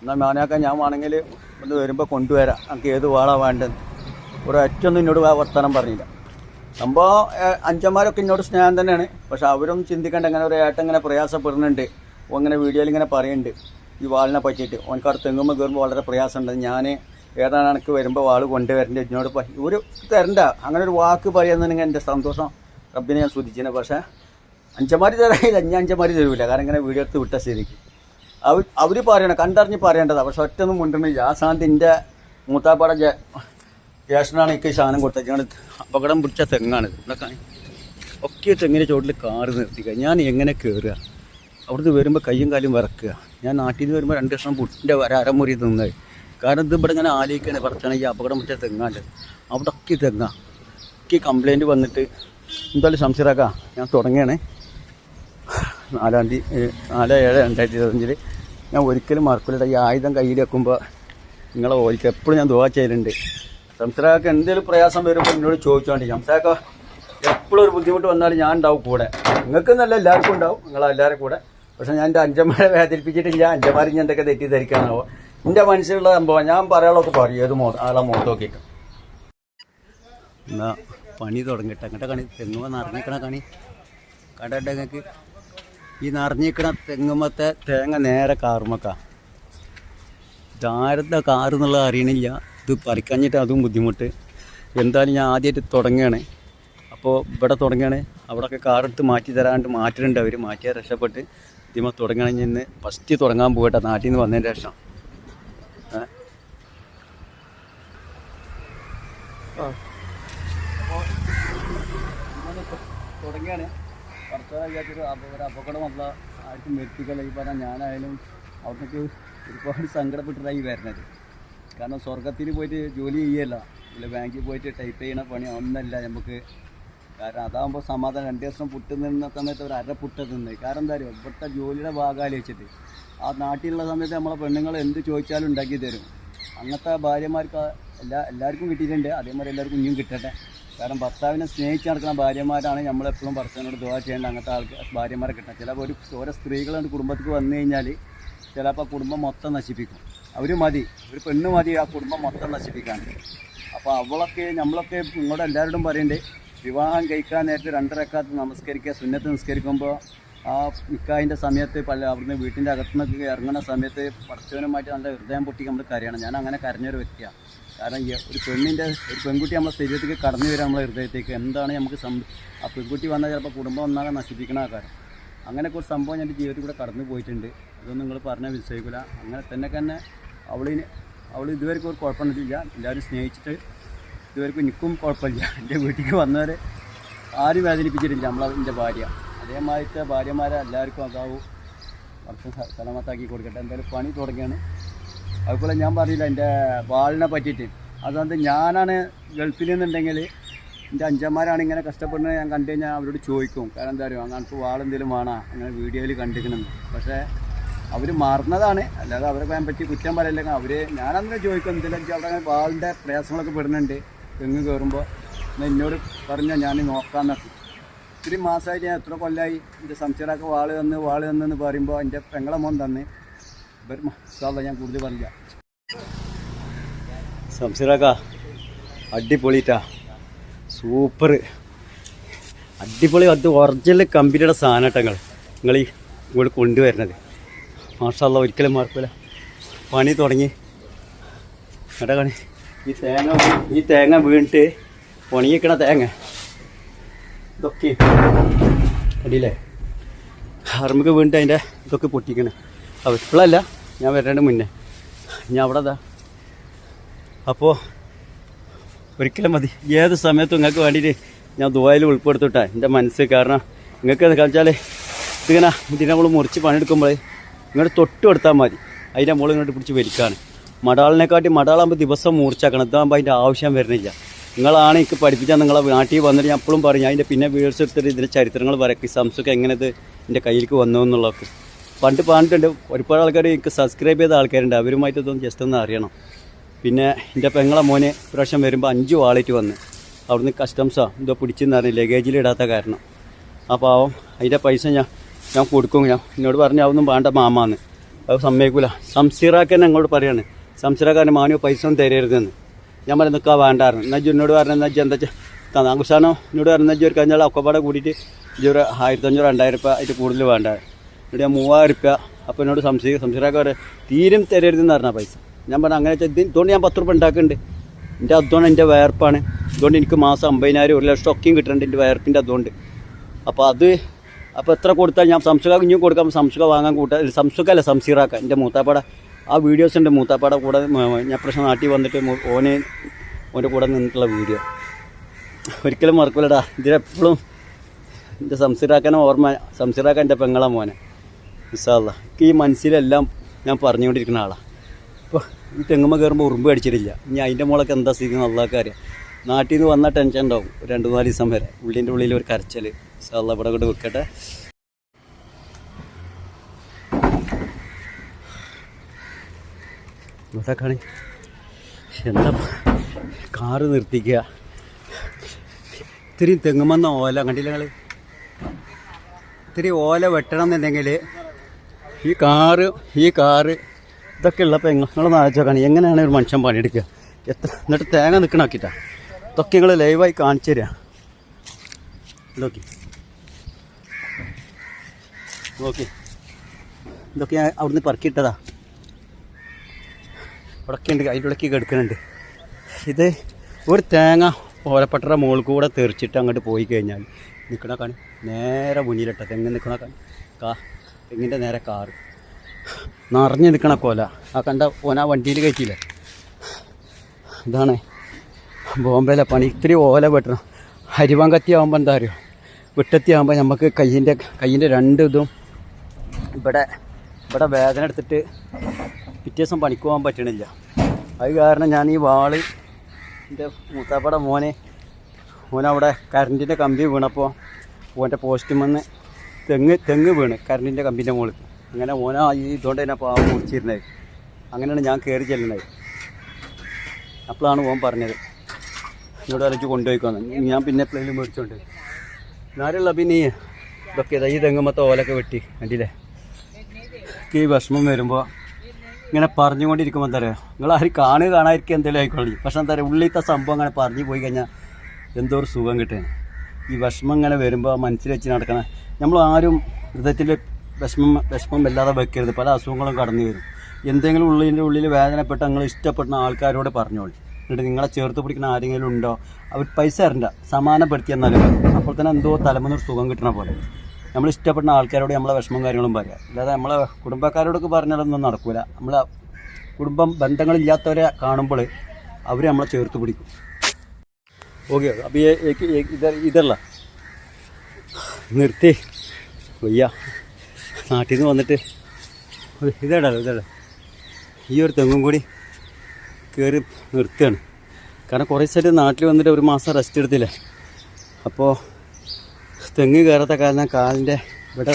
എന്നാൽ മാനാക്കാൻ ഞാൻ വേണമെങ്കിൽ ഒന്ന് വരുമ്പോൾ കൊണ്ടുവരാം. എനിക്ക് ഏത് വാളാണ് വേണ്ടത് ഒരു അറ്റൊന്നും എന്നോട് വർത്തമാനം പറഞ്ഞില്ല. സംഭവം അഞ്ചന്മാരൊക്കെ എന്നോട് സ്നേഹം തന്നെയാണ്. പക്ഷെ അവരും ചിന്തിക്കേണ്ട. അങ്ങനെ ഒരു ഏട്ടൻ ഇങ്ങനെ പ്രയാസപ്പെടുന്നുണ്ട്. അങ്ങനെ വീഡിയോയിൽ ഇങ്ങനെ പറയുന്നുണ്ട്. ഈ വാളിനെ പറ്റിയിട്ട്. ഓനക്ക് അവിടെ തെങ്ങുമ്പോൾ കയറുമ്പോൾ വളരെ പ്രയാസമുണ്ട്. ഞാൻ ഏതാണ് എനിക്ക് വരുമ്പോൾ വാൾ കൊണ്ടുവരേണ്ടത് എന്നോട് ഒരു തരണ്ട. അങ്ങനെ ഒരു വാക്ക് പറയുന്നുണ്ടെങ്കിൽ എന്റെ സന്തോഷം റബ്ബിനെ ഞാൻ ശ്രദ്ധിച്ചിരുന്നു പക്ഷേ അഞ്ചമാരി തരാനില്ല. അഞ്ച് അഞ്ചമാരി തരൂല. കാരണം ഇങ്ങനെ വീഡിയോ എടുത്ത് വിട്ട സ്ഥിതിക്ക്. അവർ അവർ പറയണം കണ്ടറിഞ്ഞ് പറയേണ്ടതാണ് പക്ഷെ ഒറ്റൊന്നും മുണ്ടണില്ല ആ സ്ഥാനത്ത് എന്റെ മൂത്താപ്പാട ജ്യേഷ്ഠനാണ് എനിക്ക് സാധനം കൊടുത്തത്. ഞങ്ങൾ അപകടം പിടിച്ച തെങ്ങാണ് ഇവിടെ ഒക്കെ തെങ്ങിന്റെ ചോട്ടിൽ കാറ് നിർത്തിക്കുക ഞാൻ എങ്ങനെ കയറുക അവിടുന്ന് വരുമ്പോൾ കയ്യും കാലും വിറക്കുക. ഞാൻ നാട്ടിൽ നിന്ന് വരുമ്പോൾ രണ്ട് ദിവസം പുട്ടിന്റെ അരമുറി തിന്നത് കാരണം ഇത് ഇവിടെ ഇങ്ങനെ ആലോചിക്കുകയാണ് പറച്ചാണ് ഈ അപകടം പറ്റിയ തെങ്ങാണ്ട് അവിടെ ഒക്കെ തെങ്ങാ ഒക്കെ കംപ്ലൈന്റ് വന്നിട്ട് എന്തായാലും സംശയമാക്കാം ഞാൻ തുടങ്ങിയാണ് നാലാം തീയതി നാല് ഏഴ് രണ്ടായിരത്തി ഇരുപത്തഞ്ചിൽ ഞാൻ ഒരിക്കലും മറക്കില്ല ഈ ആയുധം കയ്യിൽ വെക്കുമ്പോൾ നിങ്ങളെ ഓരിക്ക് എപ്പോഴും ഞാൻ ദുവാ ചെയ്യലുണ്ട്. സംസാരമൊക്കെ എന്തെങ്കിലും പ്രയാസം വരുമ്പോൾ എന്നോട് ചോദിച്ചോണ്ടി. സംസാരമൊക്കെ എപ്പോഴും ഒരു ബുദ്ധിമുട്ട് വന്നാലും ഞാൻ ഉണ്ടാവും കൂടെ. നിങ്ങൾക്ക് നല്ല എല്ലാവർക്കും ഉണ്ടാവും. നിങ്ങളെല്ലാവരും കൂടെ. പക്ഷേ ഞാൻ എന്റെ അഞ്ചന്മാരെ വേദനിപ്പിച്ചിട്ടില്ല. അഞ്ചന്മാർ ഞാൻ എന്തൊക്കെ തെറ്റിദ്ധരിക്കാനാവോ? എന്റെ മനസ്സിലുള്ള സംഭവം ഞാൻ പറയാനുള്ള പറയും. ഏത് മോ ആളെ മുഖത്ത് നോക്കിയിട്ട് എന്നാ പണി തുടങ്ങിയിട്ട് അങ്ങോട്ട് കണി? തെങ്ങുമ്പോൾ നിറഞ്ഞിക്കണ കണി. കടക്ക് ഈ നിറഞ്ഞിക്കണ തെങ്ങുമ്പത്തെ തേങ്ങ നേരെ കാർമക്ക. ഇതാരത്തെ കാറ് എന്നുള്ളത് അറിയണില്ല. ഇത് പറിക്കഞ്ഞിട്ട് അതും ബുദ്ധിമുട്ട്. എന്തായാലും ഞാൻ ആദ്യമായിട്ട് തുടങ്ങുകയാണ്. അപ്പോൾ ഇവിടെ തുടങ്ങുകയാണ്. അവിടെയൊക്കെ കാറെടുത്ത് മാറ്റി തരാണ്ട് മാറ്റിയിട്ടുണ്ട് അവർ മാറ്റിയാൽ രക്ഷപ്പെട്ട് ഇതിമ തുടങ്ങണമെങ്കിൽ ഫസ്റ്റ് തുടങ്ങാൻ പോകട്ടെ. നാട്ടിൽ നിന്ന് വന്നതിന്റെ ശേഷം. തുടങ്ങിയാണ്. കുറച്ചോടെ വിചാരിച്ചൊരു ഒരു അപകടം വന്ന ആർക്കും വരുത്തിക്കല്ല ഈ പറഞ്ഞാൽ ഞാനായാലും അവിടേക്ക് ഒരുപാട് സങ്കടപ്പെട്ടിട്ടായി വരുന്നത് കാരണം സ്വർഗത്തിൽ പോയിട്ട് ജോലി ചെയ്യല്ല. അല്ലെങ്കിൽ ബാങ്കിൽ പോയിട്ട് ടൈപ്പ് ചെയ്യണ പണി ഒന്നല്ല നമുക്ക്. കാരണം അതാകുമ്പോൾ സമാധാനം രണ്ട് ദിവസം പുട്ട് നിന്ന സമയത്ത് ഒരു അര പുട്ട് തിന്ന്. കാരണം എന്താ പറയുക ഇവിടുത്തെ ജോലിയുടെ ഭാഗമാലി വെച്ചിട്ട് ആ നാട്ടിലുള്ള സമയത്ത് നമ്മളെ പെണ്ണുങ്ങൾ എന്ത് ചോദിച്ചാലും ഉണ്ടാക്കി തരും. അങ്ങനത്തെ ഭാര്യമാർക്ക് എല്ലാ എല്ലാവർക്കും കിട്ടിയിട്ടുണ്ട്. അതേമാതിരി എല്ലാവർക്കും ഇനിയും കിട്ടട്ടെ. കാരണം ഭർത്താവിനെ സ്നേഹിച്ച് നടക്കുന്ന ഭാര്യമാരാണ് നമ്മളെപ്പോഴും ഭർത്താവിനോട് ദുവാ ചെയ്യേണ്ട അങ്ങനത്തെ ആൾക്ക് ഭാര്യമാരെ കിട്ടണം. ചിലപ്പോൾ ഒരു ഓരോ സ്ത്രീകളുടെ കുടുംബത്തിൽ വന്നു കഴിഞ്ഞാൽ ചിലപ്പോൾ കുടുംബം മൊത്തം നശിപ്പിക്കും. അവർ മതി. ഒരു പെണ്ണ് മതി ആ കുടുംബം മൊത്തം നശിപ്പിക്കാൻ. അപ്പോൾ അവളൊക്കെ നമ്മളൊക്കെ നിങ്ങളുടെ എല്ലാവരോടും പറയണ്ടേ വിവാഹം കഴിക്കാൻ നേരത്തെ രണ്ടരക്കാത്ത് നമസ്കരിക്കുക. സുന്നത്ത് നിസ്കരിക്കുമ്പോൾ ആ മിക്കായിന്റെ സമയത്ത് പല അവിടുന്ന് വീട്ടിന്റെ അകത്തുനിന്നൊക്കെ ഇറങ്ങുന്ന സമയത്ത് പടച്ചവനുമായിട്ട് നല്ല ഹൃദയം പൊട്ടി നമ്മൾ കരയണം. ഞാൻ അങ്ങനെ കരഞ്ഞൊരു വ്യക്തിയാണ്. കാരണം ഒരു പെണ്ണിന്റെ ഒരു പെൺകുട്ടി നമ്മളെ ശരീരത്തേക്ക് കടന്നു വരാം നമ്മളെ ഹൃദയത്തേക്ക് എന്താണ് നമുക്ക് സം ആ പെൺകുട്ടി വന്നാൽ ചിലപ്പോൾ കുടുംബം ഒന്നാകെ നശിപ്പിക്കണ ആൾക്കാർ അങ്ങനെയൊക്കെ ഒരു സംഭവം എന്റെ ജീവിതത്തിൽ കൂടെ കടന്നു പോയിട്ടുണ്ട്. അതൊന്നും നിങ്ങൾ പറഞ്ഞാൽ വിശ്വസിക്കില്ല അങ്ങനെ തന്നെ തന്നെ അവളിന് അവൾ ഇതുവരെക്കും ഒരു കുഴപ്പമൊന്നുമില്ല എല്ലാവരും സ്നേഹിച്ചിട്ട് ഇതുവരെക്കും എനിക്കും കുഴപ്പമില്ല. എന്റെ വീട്ടിലേക്ക് വന്നവരെ ആരും വേദനിപ്പിച്ചിട്ടില്ല. നമ്മളെ എന്റെ ഭാര്യ. അതേമാതിരത്തെ ഭാര്യമാരെ എല്ലാവർക്കും അതാവും. കുറച്ച് സ്ഥലമത്താക്കി കൊടുക്കട്ടെ. എന്തായാലും പണി തുടങ്ങിയാണ് അതുപോലെ ഞാൻ പറഞ്ഞില്ല എന്റെ വാളിനെ പറ്റിയിട്ട്. അതുകൊണ്ട് ഞാനാണ് ഗൾഫിൽ നിന്നുണ്ടെങ്കിൽ എന്റെ അഞ്ചന്മാരാണ് ഇങ്ങനെ കഷ്ടപ്പെടുന്നത് ഞാൻ കണ്ടു കഴിഞ്ഞാൽ അവരോട് ചോദിക്കും കാരണം എന്താ പറയുക അങ്ങനെ വാളെന്തെങ്കിലും വേണോ? അങ്ങനെ വീഡിയോയിൽ കണ്ടിരിക്കണം. പക്ഷേ അവർ മറന്നതാണ്. അല്ലാതെ അവരെ ഞാൻ പറ്റി കുറ്റം പറയില്ലെങ്കിൽ അവർ ഞാനങ്ങനെ ചോദിക്കും എന്തെങ്കിലും അവിടെ അങ്ങനെ വാളിന്റെ പ്രയാസങ്ങളൊക്കെ പെടുന്നുണ്ട്? തെങ്ങ് കയറുമ്പോൾ? എന്നോട് പറഞ്ഞാൽ ഞാൻ നോക്കാമെന്നൊക്കെ ഇത്തിരി മാസമായിട്ട് ഞാൻ എത്ര കൊല്ലമായി എന്റെ സംശയമൊക്കെ വാൾ തന്ന് വാൾ തന്നെന്ന് പറയുമ്പോൾ എന്റെ പെങ്ങളെ മോൻ തന്ന് സാധാ ഞാൻ കൂടുതൽ പറഞ്ഞില്ല. സംശയക്ക അടിപൊളിട്ടാ. സൂപ്പർ. അടിപൊളി അത് ഒറിജിനൽ കമ്പനിയുടെ സാധനട്ടങ്ങൾ നിങ്ങൾ ഇവിടെ കൊണ്ടുവരുന്നത്. മാഷാല്ല ഒരിക്കലും മറക്കില്ല പണി തുടങ്ങി. എടാ കണി ഈ തേങ്ങ ഈ തേങ്ങ വീണിട്ട് ഉണങ്ങിക്കണ തേങ്ങ. ഇതൊക്കെ അടിയില്ലേ? ഹർമുക്ക് വീണിട്ട് അതിന്റെ ഇതൊക്കെ പൊട്ടിക്കണേ. ഇപ്പോഴല്ല ഞാൻ വരേണ്ട മുന്നേ. ഞാൻ അവിടെ അതാ അപ്പോൾ ഒരിക്കലും മതി. ഏത് സമയത്തും നിങ്ങൾക്ക് വേണ്ടിയിട്ട് ഞാൻ ദുബായിൽ ഉൾപ്പെടുത്തിട്ടാ. എന്റെ മനസ്സ് കാരണം നിങ്ങൾക്ക് എന്താ വെച്ചാൽ ഇതിങ്ങനെ ഇതിനെ നമ്മൾ മുറിച്ച് പണിയെടുക്കുമ്പോൾ ഇങ്ങോട്ട് തൊട്ട് കൊടുത്താൽ മതി. അതിന്റെ മുകളിൽ ഇങ്ങോട്ട് പിടിച്ച് വലിക്കാണ് മടാളിനെക്കാട്ടി മടാളാകുമ്പോൾ ദിവസം മുറിച്ചാക്കണം. ഇതാകുമ്പോൾ അതിന്റെ ആവശ്യം വരുന്നില്ല. നിങ്ങളാണ് എനിക്ക് പഠിപ്പിച്ചാൽ നിങ്ങളെ നാട്ടിൽ വന്നിട്ട് ഞാൻ എപ്പോഴും പറയും. അതിന്റെ പിന്നെ വീഴ്ച എടുത്തിട്ട് ഇതിന്റെ ചരിത്രങ്ങൾ വരക്കി സംസൊക്കെ എങ്ങനെ ഇത് എന്റെ കയ്യിലേക്ക് വന്നു എന്നുള്ളതൊക്കെ. പണ്ട് പറഞ്ഞിട്ടുണ്ട് ഒരുപാട് ആൾക്കാർ എനിക്ക് സബ്സ്ക്രൈബ് ചെയ്ത ആൾക്കാരുണ്ട്. അവരുമായിട്ട് ഇതൊന്നും ജസ്റ്റ് ഒന്ന് അറിയണം. പിന്നെ എന്റെ പെങ്ങളെ മോനെ പ്രാവശ്യം വരുമ്പോൾ അഞ്ച് വാളറ്റ് വന്ന്. അവിടുന്ന് കസ്റ്റംസാ എന്തോ പിടിച്ചെന്ന് ലഗേജിൽ ഇടാത്ത കാരണം. അപ്പോൾ അവൻ അതിന്റെ പൈസ ഞാൻ ഞാൻ കൊടുക്കും. ഞാൻ എന്നോട് പറഞ്ഞു അതൊന്നും വേണ്ട മാമാന്ന്. അത് സമ്മതിക്കൂല. സംസീറാക്കൻ ഞങ്ങളോട് പറയാണ്. സംസീറാക്കാൻ മാനോ പൈസ ഒന്നും തരരുതെന്ന്. ഞാൻ പറഞ്ഞു നിൽക്കാൻ വേണ്ടായിരുന്നു എന്നാൽ എന്നോട് പറഞ്ഞു എന്നാൽ എന്താ ആഘോഷാനോ എന്നോട് പറഞ്ഞു ജോലി ഒരു കഴിഞ്ഞാൽ ഒക്കെപ്പാടെ കൂടിയിട്ട് ഇജ്ജ് ഒരു ആയിരത്തഞ്ഞൂറ് രണ്ടായിരം രൂപ അതിന്റെ കൂടുതൽ വേണ്ട. ഞാൻ മൂവായിരം രൂപ അപ്പോൾ എന്നോട് സംശയം സംശയമൊക്കെ പറയാം തീരും തരരുതെന്ന് പറഞ്ഞ പൈസ. ഞാൻ പറഞ്ഞു അങ്ങനെ വെച്ചാൽ ഇതുകൊണ്ട് ഞാൻ പത്ത് രൂപ ഉണ്ടാക്കുന്നുണ്ട് എന്റെ അതുകൊണ്ട് എന്റെ വയർപ്പാണ്. അതുകൊണ്ട് എനിക്ക് മാസം അമ്പതിനായിരം ഒരു ലക്ഷം ഒക്കെയും കിട്ടുന്നുണ്ട് എന്റെ വയർപ്പിന്റെ അതുകൊണ്ട്. അപ്പോൾ അത് അപ്പോൾ എത്ര കൊടുത്താൽ ഞാൻ സംശയം ഇനിയും കൊടുക്കാം. സംശയം വാങ്ങാൻ കൂട്ടാ സംസുഖ അല്ല സംസീറാക്ക എന്റെ മൂത്താപ്പാട ആ വീഡിയോസ് ഉണ്ട് മൂത്താപ്പാട കൂടെ ഞാൻ പ്രശ്നം നാട്ടിൽ വന്നിട്ട് ഓനെ ഓന്റെ കൂടെ നിന്നിട്ടുള്ള വീഡിയോ. ഒരിക്കലും മറക്കില്ലടാ ഇതിലെപ്പോഴും എന്റെ സംസീറാക്കാനെ ഓർമ്മ. സംസീറാക്കാൻ എന്റെ പെങ്ങളെ മോനെ. മിസ്സാല്ല ഈ മനസ്സിലെല്ലാം ഞാൻ പറഞ്ഞുകൊണ്ടിരിക്കുന്ന ആളാണ് ഇപ്പോൾ ഈ തെങ്ങുമ്മ കയറുമ്പോൾ ഉറുമ്പ് അടിച്ചിട്ടില്ല ഇനി അതിന്റെ മോളൊക്കെ എന്താ സ്ഥിതി എന്നുള്ളതൊക്കെ അറിയാം നാട്ടിൽ നിന്ന് വന്നാൽ ടെൻഷൻ ഉണ്ടാവും രണ്ട് നാല് ദിവസം വരെ. ഉള്ളിന്റെ ഉള്ളിൽ ഒരു കരച്ചൽ മിസ്സാല്ല ഇവിടെ കൊണ്ട് വെക്കട്ടെ. കാണി? എന്താ കാറ് നിർത്തിക്കുക ഇത്തിരി തെങ്ങുമെന്ന ഓല. കണ്ടില്ല നിങ്ങൾ ഇത്തിരി ഓല വെട്ടണം എന്നുണ്ടെങ്കിൽ ഈ കാറ് ഈ കാറ് ഇതൊക്കെ ഉള്ളപ്പോൾ നിങ്ങളൊന്ന് നാലോചിച്ചാണ് എങ്ങനെയാണ് ഒരു മനുഷ്യൻ പണിയെടുക്കുക? എത്ര എന്നിട്ട് തേങ്ങ നിൽക്കണാക്കിട്ടാ ഇതൊക്കെ നിങ്ങൾ ലൈവായി കാണിച്ചു തരിക നോക്കി നോക്കി. ഇതൊക്കെ ഞാൻ അവിടുന്ന് പറക്കിയിട്ടതാ. ഇവിടെയൊക്കെ ഉണ്ട് അതിന്റെ ഇടയ്ക്ക് കിടക്കുന്നുണ്ട് ഇത് ഒരു തേങ്ങ ഓലപ്പട്ടറ മുകളിൽ കൂടെ തെറിച്ചിട്ട് അങ്ങോട്ട് പോയി കഴിഞ്ഞാൽ നിൽക്കണ കാണി നേരെ മുന്നിലിട്ട തെങ്ങ് നിൽക്കണ കാണി. കാ തെങ്ങിന്റെ നേരെ കാറ്. നിൽക്കണ കോല. ആ കണ്ട ഓന വണ്ടിയിൽ കയറ്റിയില്ലേ? ഇതാണ് ബോംബെയിലെ പണി. ഇത്തിരി ഓല വെട്ടണം. ഹരിവാങ്കത്തി കത്തി ആകുമ്പോൾ എന്താ അറിയോ? വിട്ടെത്തിയാകുമ്പോൾ നമുക്ക് കയ്യിന്റെ കയ്യിന്റെ രണ്ട് ഇതും ഇവിടെ ഇവിടെ വേദന എടുത്തിട്ട് പിറ്റേ ദിവസം പണിക്ക് പോകാൻ പറ്റണില്ല. അത് കാരണം ഞാൻ ഈ വാൾ എന്റെ മൂത്താപ്പയുടെ മോനെ മോനവിടെ കറണ്ടിന്റെ കമ്പി വീണപ്പോൾ ഓന്റെ പോസ്റ്റുമെന്ന് തെങ്ങ് തെങ്ങ് വീണ് കറണ്ടിന്റെ കമ്പിന്റെ മുകളിൽ അങ്ങനെ ഓന ഈ ഇതുകൊണ്ട് തന്നെ പാവം മുറിച്ചിരുന്നത് അങ്ങനെയാണ് ഞാൻ കയറി ചെല്ലുന്നത്. അപ്പോഴാണ് ഓൻ പറഞ്ഞത് എന്നോട് അരച്ച് കൊണ്ടുപോയിക്കോന്ന്. ഞാൻ പിന്നെ എപ്പോഴെങ്കിലും മേടിച്ചോണ്ട് നാരുള്ള പിന്നെ ഇതൊക്കെ ഈ തെങ്ങുമ്പത്തെ ഓലൊക്കെ വെട്ടി കണ്ടില്ലേ? ഈ വിഷമം വരുമ്പോൾ ഇങ്ങനെ പറഞ്ഞുകൊണ്ടിരിക്കുമ്പോൾ എന്താ പറയുക നിങ്ങൾ ആരും കാണുക കാണാതിരിക്കുക എന്തെങ്കിലും ആയിക്കോളി. പക്ഷെ എന്താ പറയുക ഉള്ളിലത്തെ സംഭവം അങ്ങനെ പറഞ്ഞു പോയി കഴിഞ്ഞാൽ എന്തോ ഒരു സുഖം കിട്ടുക ഈ വിഷമം ഇങ്ങനെ വരുമ്പോൾ മനസ്സിൽ വെച്ച് നടക്കണം നമ്മൾ ആരും ഹൃദയത്തിൽ വിഷമം വിഷമം വല്ലാതെ വെക്കരുത്. പല അസുഖങ്ങളും കടന്നു വരും. എന്തെങ്കിലും ഉള്ളിന്റെ ഉള്ളിൽ വേദനപ്പെട്ട നിങ്ങൾ ഇഷ്ടപ്പെടുന്ന ആൾക്കാരോട് പറഞ്ഞോളി. എന്നിട്ട് നിങ്ങളെ ചേർത്ത് പിടിക്കുന്ന ആരെങ്കിലും ഉണ്ടോ അവർ പൈസ തരണ്ട സമാനപ്പെടുത്തി എന്നാലും അപ്പോൾ തന്നെ എന്തോ തലമുന്നൊരു സുഖം കിട്ടണ പോലെ. നമ്മൾ ഇഷ്ടപ്പെടുന്ന ആൾക്കാരോട് നമ്മളെ വിഷമം കാര്യങ്ങളും പറയാം. അല്ലാതെ നമ്മളെ കുടുംബക്കാരോടൊക്കെ പറഞ്ഞാലൊന്നും നടക്കൂല. നമ്മളെ കുടുംബം ബന്ധങ്ങളില്ലാത്തവരെ കാണുമ്പോൾ അവർ നമ്മളെ ചേർത്ത് പിടിക്കും. ഓക്കെ അപ്പോൾ ഇത് ഇതല്ല നിർത്തി. വയ്യ. നാട്ടിൽ നിന്ന് വന്നിട്ട് ഇതേടാ ഇതേടാ. ഈ ഒരു തെങ്ങും കൂടി കയറി നിർത്തുകയാണ്. കാരണം കുറേ സ്ഥലം നാട്ടിൽ വന്നിട്ട് ഒരു മാസം റെസ്റ്റ് എടുത്തില്ലേ? അപ്പോൾ തെങ്ങ് കയറാത്ത കാരണം കാലിന്റെ ഇവിടെ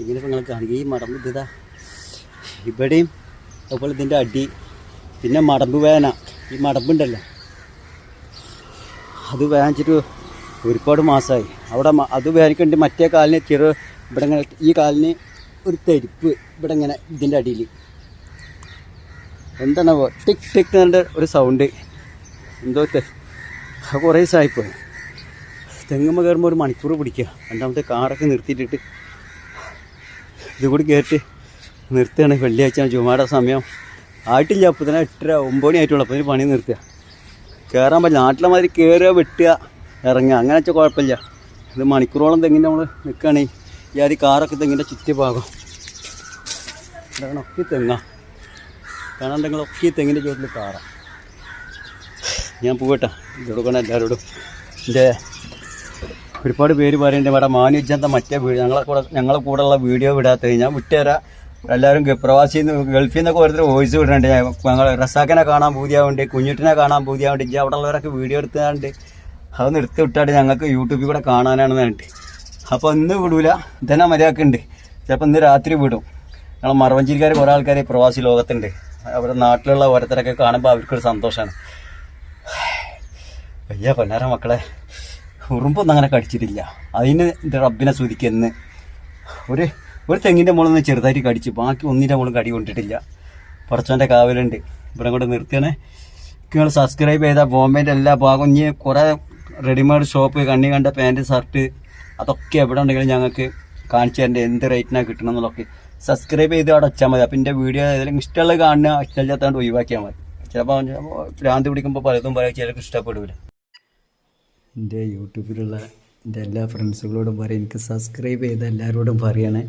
ഇങ്ങനെ നിങ്ങൾ കാണുക ഈ മടമ്പ് ഇതാ ഇവിടെയും അതുപോലെ ഇതിന്റെ അടി പിന്നെ മടമ്പ് വേന ഈ മടമ്പുണ്ടല്ലോ അത് വാങ്ങിച്ചിട്ട് ഒരുപാട് മാസമായി അവിടെ അത് വേനിക്കുണ്ട് മറ്റേ കാലിന് ചെറു ഇവിടെ ഇങ്ങനെ ഈ കാലിന് ഒരു തെരുപ്പ് ഇവിടെ ഇങ്ങനെ ഇതിന്റെ അടിയിൽ. എന്താണ് ടിക് ടിക് എന്നുള്ള ഒരു സൗണ്ട് എന്തോ കുറേ ദിവസമായിപ്പോയി തെങ്ങുമ്പോൾ കയറുമ്പോൾ ഒരു മണിക്കൂർ പിടിക്കുക. രണ്ടാമത്തെ കാറൊക്കെ നിർത്തിയിട്ടിട്ട് ഇതുകൂടി കയറിട്ട് നിർത്തുകയാണ്. വെള്ളിയാഴ്ച ചുമ്മാടെ സമയം. ആയിട്ടില്ല. അപ്പോൾ തന്നെ എട്ടര ഒമ്പത് മണി ആയിട്ടുള്ളൂ അപ്പോൾ ഇതിന് പണി നിർത്തുക. കയറാൻ പറ്റില്ല. നാട്ടിലെ മാതിരി കയറുക വെട്ടുക ഇറങ്ങുക അങ്ങനെ വെച്ചാൽ കുഴപ്പമില്ല. ഇത് മണിക്കൂറോളം തെങ്ങിന്റെ നമ്മൾ നിൽക്കുകയാണെങ്കിൽ ഈ അരി കാറൊക്കെ തെങ്ങിന്റെ ചുറ്റുഭാഗം. ഒക്കെ തെങ്ങ. ഒക്കെ ഈ തെങ്ങിന്റെ ചുവട്ടിൽ കാറാം. ഞാൻ പോകട്ടെ ഇതോടെ കൊണ്ട് എല്ലാവരോടും. എന്റെ ഒരുപാട് പേര് പറയുന്നുണ്ട് ഇവിടെ മാനുജന്ത മറ്റേ വീഡിയോ ഞങ്ങളെ കൂടെ ഞങ്ങളെ കൂടെയുള്ള വീഡിയോ വിടാത്തത്. ഞാൻ വിട്ടുതരാം. എല്ലാവരും പ്രവാസി ഗൾഫിൽ നിന്നൊക്കെ ഓരോരുത്തർ വോയിസ് വിടുന്നുണ്ട്. ഞങ്ങൾ റസാഖിനെ കാണാൻ പൂതിയാവുണ്ട് കുഞ്ഞുട്ടിനെ കാണാൻ പൂതിയാവുണ്ട് ഇജ്ജ് അവിടെ ഉള്ളവരൊക്കെ വീഡിയോ എടുത്തതാണ്ട് അതൊന്ന് എടുത്ത് വിട്ടാണ്ട് ഞങ്ങൾക്ക് യൂട്യൂബിൽ കൂടെ കാണാനാണെന്ന് പറഞ്ഞിട്ട്. അപ്പോൾ ഇന്ന് വിടൂല ഇതന്നെ മര്യാദക്കുണ്ട്. ചിലപ്പോൾ ഇന്ന് രാത്രി വിടും. ഞങ്ങൾ മറവഞ്ചേരിക്കാർ കുറേ ആൾക്കാർ പ്രവാസി ലോകത്തുണ്ട്. അവരുടെ നാട്ടിലുള്ള ഓരോരുത്തരൊക്കെ കാണുമ്പോൾ അവർക്കൊരു സന്തോഷമാണ് വയ്യ പൊന്നാര മക്കളെ. ഉറുമ്പൊന്നും അങ്ങനെ കടിച്ചിട്ടില്ല. അതിന് റബ്ബിനെ സ്വദിക്കുന്നു ഒരു ഒരു തെങ്ങിന്റെ മുകളിൽ ചെറുതായിട്ട് കടിച്ചു. ബാക്കി ഒന്നിന്റെ മുകളിൽ കടി കൊണ്ടിട്ടില്ല. പറച്ചോന്റെ കാവലുണ്ട്. ഇവിടെ കൂടെ നിർത്തിയാണ്. നിങ്ങൾ സബ്സ്ക്രൈബ് ചെയ്താൽ ബോംബേന്റെ എല്ലാ ഭാഗവും. ഇനി കുറേ റെഡിമെയ്ഡ് ഷോപ്പ് കണ്ണി കണ്ട പാന്റ് ഷർട്ട് അതൊക്കെ എവിടെ ഉണ്ടെങ്കിലും ഞങ്ങൾക്ക് കാണിച്ചു തരേണ്ട. എന്ത് റേറ്റിനാണ് കിട്ടണം എന്നുള്ളതൊക്കെ സബ്സ്ക്രൈബ് ചെയ്ത് അവിടെ വെച്ചാൽ മതി. അപ്പം എന്റെ വീഡിയോ ഏതെങ്കിലും ഇഷ്ടമുള്ളത് കാണുക ഇഷ്ടമില്ലാത്തതുകൊണ്ട് ഒഴിവാക്കിയാൽ മതി. ചിലപ്പോൾ ഭ്രാന്ത് പിടിക്കുമ്പോൾ പലതും പറയാം. ചിലർക്ക് ഇഷ്ടപ്പെടില്ല എന്റെ യൂട്യൂബിലുള്ള എന്റെ എല്ലാ ഫ്രണ്ട്സുകളോടും പറയും എനിക്ക് സബ്സ്ക്രൈബ് ചെയ്ത എല്ലാവരോടും പറയണേ.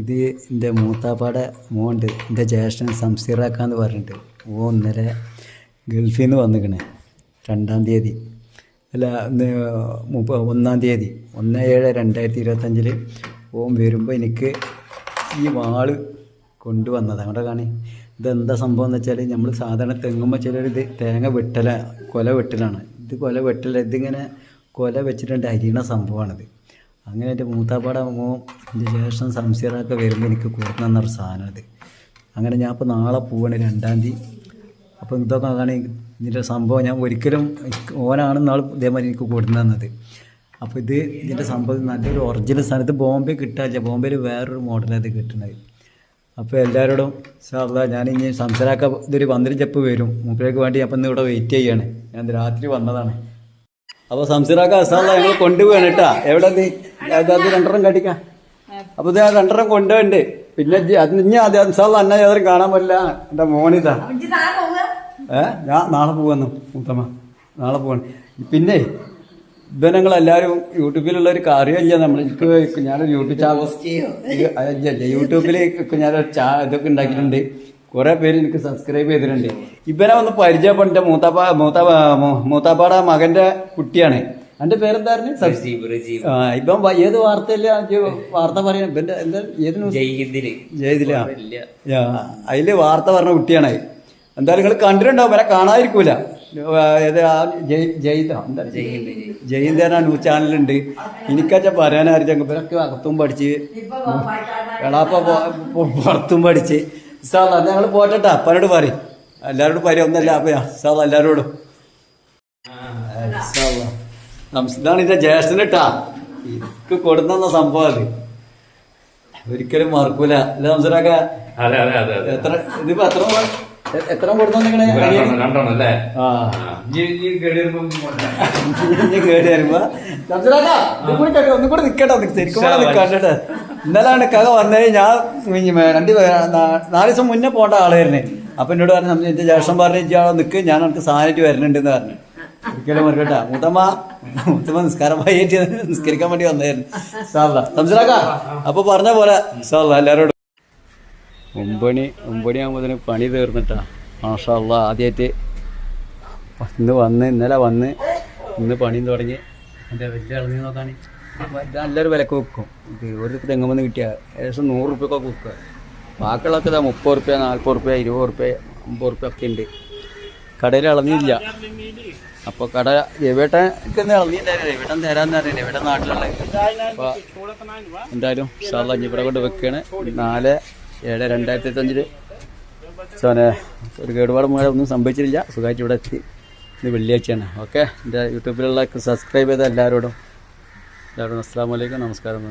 ഇത് എന്റെ മൂത്താപ്പാടെ മോണ്ട് എന്റെ ജ്യേഷ്ഠൻ സംസീറാക്കാന്ന് പറഞ്ഞിട്ട്. ഓ ഇന്നലെ ഗൾഫിൽ നിന്ന് വന്നിക്കണേ രണ്ടാം തീയതി. അല്ല മുപ്പ ഒന്നാം തീയതി ഒന്ന് ഏഴ് രണ്ടായിരത്തി ഇരുപത്തഞ്ചിൽ ഓം വരുമ്പോൾ എനിക്ക് ഈ വാൾ കൊണ്ടുവന്നത്. അവിടെ കാണി? ഇതെന്താ സംഭവം എന്ന് വെച്ചാൽ നമ്മൾ സാധാരണ തെങ്ങുമ്പോൾ ചിലർ ഇത് തേങ്ങ വെട്ടല കൊല വെട്ടലാണ്. ഇത് കൊല വെട്ടല ഇതിങ്ങനെ കൊല വെച്ചിട്ടുണ്ട് അരിയണ സംഭവമാണിത്. അങ്ങനെ എന്റെ മൂത്താപ്പാടെ അമ്മോ എന്റെ ശേഷം സംശയറൊക്കെ വരുമ്പോൾ എനിക്ക് കൊടുക്കുന്നൊരു സാധനം ഇത് അങ്ങനെ ഞാൻ ഇപ്പോൾ നാളെ പോവാണ് രണ്ടാം തീയതി. അപ്പോൾ ഇതൊക്കെ ആണെങ്കിൽ ഇതിന്റെ സംഭവം. ഞാൻ ഒരിക്കലും ഓനാണ് നാൾ ഇതേമാതിരി എനിക്ക് കൊടുന്നു തന്നത്. അപ്പോൾ ഇത് ഇതിന്റെ സംഭവം നല്ലൊരു ഒറിജിനൽ സാധനം. ഇത് ബോംബെ കിട്ടാല്ല ബോംബെയിൽ വേറൊരു മോഡലാണ് ഇത് കിട്ടുന്നത്. അപ്പോൾ എല്ലാവരോടും സാറില്ല ഞാൻ ഇനി ഇതൊരു പന്ത്രണ്ട് ചെപ്പ് വരും. മൂപ്പരേക്ക് വേണ്ടി അപ്പം ഇന്ന് ഇവിടെ വെയിറ്റ് ചെയ്യാണ്. ഞാൻ രാത്രി വന്നതാണ്. അപ്പോൾ സംസിറാക്ക സാറില്ല ഞങ്ങൾ കൊണ്ടുപോവാണ് കേട്ടാ. എവിടെ നീ? അത് രണ്ടെണ്ണം കടിക്കാം അപ്പോൾ ഇത് ഞാൻ രണ്ടെണ്ണം കൊണ്ടുപോയിണ്ട്. പിന്നെ ഇനി അത് സാറില്ല അന്ന ഏതായാലും കാണാൻ പറ്റില്ല. എന്റെ മോനിതാ ഏ? ഞാൻ നാളെ പോകുന്നു മുത്തമ്മ നാളെ പോവാണ്. പിന്നെ ഇപ്പൊ ഞങ്ങൾ എല്ലാവരും ഒരു അറിയില്ല നമ്മൾ എനിക്ക് ഞാനൊരു യൂട്യൂബ് ചാനൽ യൂട്യൂബിൽ ഒക്കെ ഞാനൊരു ചാ ഇതൊക്കെ ഉണ്ടാക്കിയിട്ടുണ്ട്. കുറെ പേര് എനിക്ക് സബ്സ്ക്രൈബ് ചെയ്തിട്ടുണ്ട്. ഇവനെ ഒന്ന് പരിചയപ്പെട്ട മൂത്താപ്പ മൂത്താപ്പ മൂ- മൂത്താപ്പാടെ മകന്റെ കുട്ടിയാണ്. എന്റെ പേരെന്തായിരുന്നു? ആ ഇപ്പം ഏത് വാർത്തയില്ല വാർത്ത പറയാൻ ഇവന്റെ എന്താ ഏത് അതിൽ വാർത്ത പറഞ്ഞ കുട്ടിയാണ്. എന്തായാലും നിങ്ങൾ കണ്ടിട്ടുണ്ടാവും വരെ കാണാതിരിക്കൂല. ഏത് ആ ജയ് ജയ്ത ജയ്ഹിന്ദ് ന്യൂസ് ചാനലുണ്ട് എനിക്കച്ച പറയാനായിരിക്കും ഇവരൊക്കെ അകത്തും പഠിച്ച്. എളാപ്പ പൊ- പൊ- പുറത്തും പഠിച്ച്. സാധാ ഞങ്ങൾ പോറ്റട്ടാ. പലരോട് പറയും. എല്ലാവരോടും പറയും ഒന്നല്ല അപ്പയാ സാധാ എല്ലാവരോടും ഇതാണ് എന്റെ ജ്യേഷ്ഠനിട്ടാ എനിക്ക് കൊടുന്ന സംഭവം അത്. ഒരിക്കലും മറക്കൂല. അല്ല സംസാരക്ക അതെ അതെ അതെ അതെ. എത്ര ഇതിപ്പോ എത്ര എത്ര കൊടുത്തു നിങ്ങളെ? രണ്ടെണ്ണം അല്ലേ? കേടി വരുമ്പം ഒന്നും കൂടെ നിക്കട്ടോ ശരിക്കും ഇന്നലാണ് കഥ വന്നത് ഞാൻ രണ്ട് നാല് ദിവസം മുന്നേ പോകേണ്ട ആളായിരുന്നു. അപ്പൊ എന്നോട് പറഞ്ഞു "നമ്മ- എന്റെ ജ്യേഷ്ഠൻ പറഞ്ഞു ഇയാളെ നിക്ക് ഞാൻ എനിക്ക് സാധനമായിട്ട് വരുന്നുണ്ടെന്ന് പറഞ്ഞു. ഒരിക്കലും മറക്കട്ട മുത്തമ്മ മുത്തമ്മ നിസ്കാരം പോയിട്ട് നിസ്കരിക്കാൻ വേണ്ടി വന്നായിരുന്നു. സാറല്ല സംസാരാക്ക അപ്പൊ പറഞ്ഞ പോലെ സാറല്ല എല്ലാരോടും ഒമ്പണി ഒമ്പണി ആകുമ്പോഴത്തേന് പണി തീർന്നിട്ടാ. മാഷാള്ള ആദ്യമായിട്ട് ഇന്ന് വന്ന് ഇന്നലെ വന്ന് ഇന്ന് പണിയും തുടങ്ങി. എന്റെ വലിയ ഇളഞ്ഞു നോക്കാണ് നല്ലൊരു വിലക്ക് വെക്കും ഇത് ഒരു തെങ്ങുമെന്ന് കിട്ടിയ ഏകദേശം നൂറ് റുപ്യൊക്കെ വെക്കുക ബാക്കിയുള്ളതൊക്കെ ഇതാ മുപ്പത് റുപ്യ നാൽപ്പത് റുപ്യ ഇരുപത് റുപ്യ അമ്പത് റുപ്യ ഒക്കെ ഉണ്ട്. കടയിൽ ഇളഞ്ഞില്ല അപ്പോൾ കട രവിയേട്ടൻ ഇളഞ്ഞിട്ടുണ്ടായിരുന്നു രവിയേട്ടൻ തരാന്ന് അറിയില്ല. രവിയേട്ടൻ നാട്ടിലുള്ള അപ്പോൾ എന്തായാലും സാധാ ഇവിടെ കൊണ്ട് വെക്കുകയാണ് നാല് ഏഴ് രണ്ടായിരത്തി അഞ്ചിൽ സോനെ ഒരു കേടുപാട് മൂലം ഒന്നും സംഭവിച്ചിട്ടില്ല. സുഖമായിട്ട് ഇവിടെ എത്തി. ഇത് വെള്ളിയാഴ്ചയാണ്. ഓക്കെ എന്റെ യൂട്യൂബിലുള്ള സബ്സ്ക്രൈബ് ചെയ്ത എല്ലാവരോടും എല്ലാവരോടും അസ്സാം വലൈക്കും നമസ്കാരം.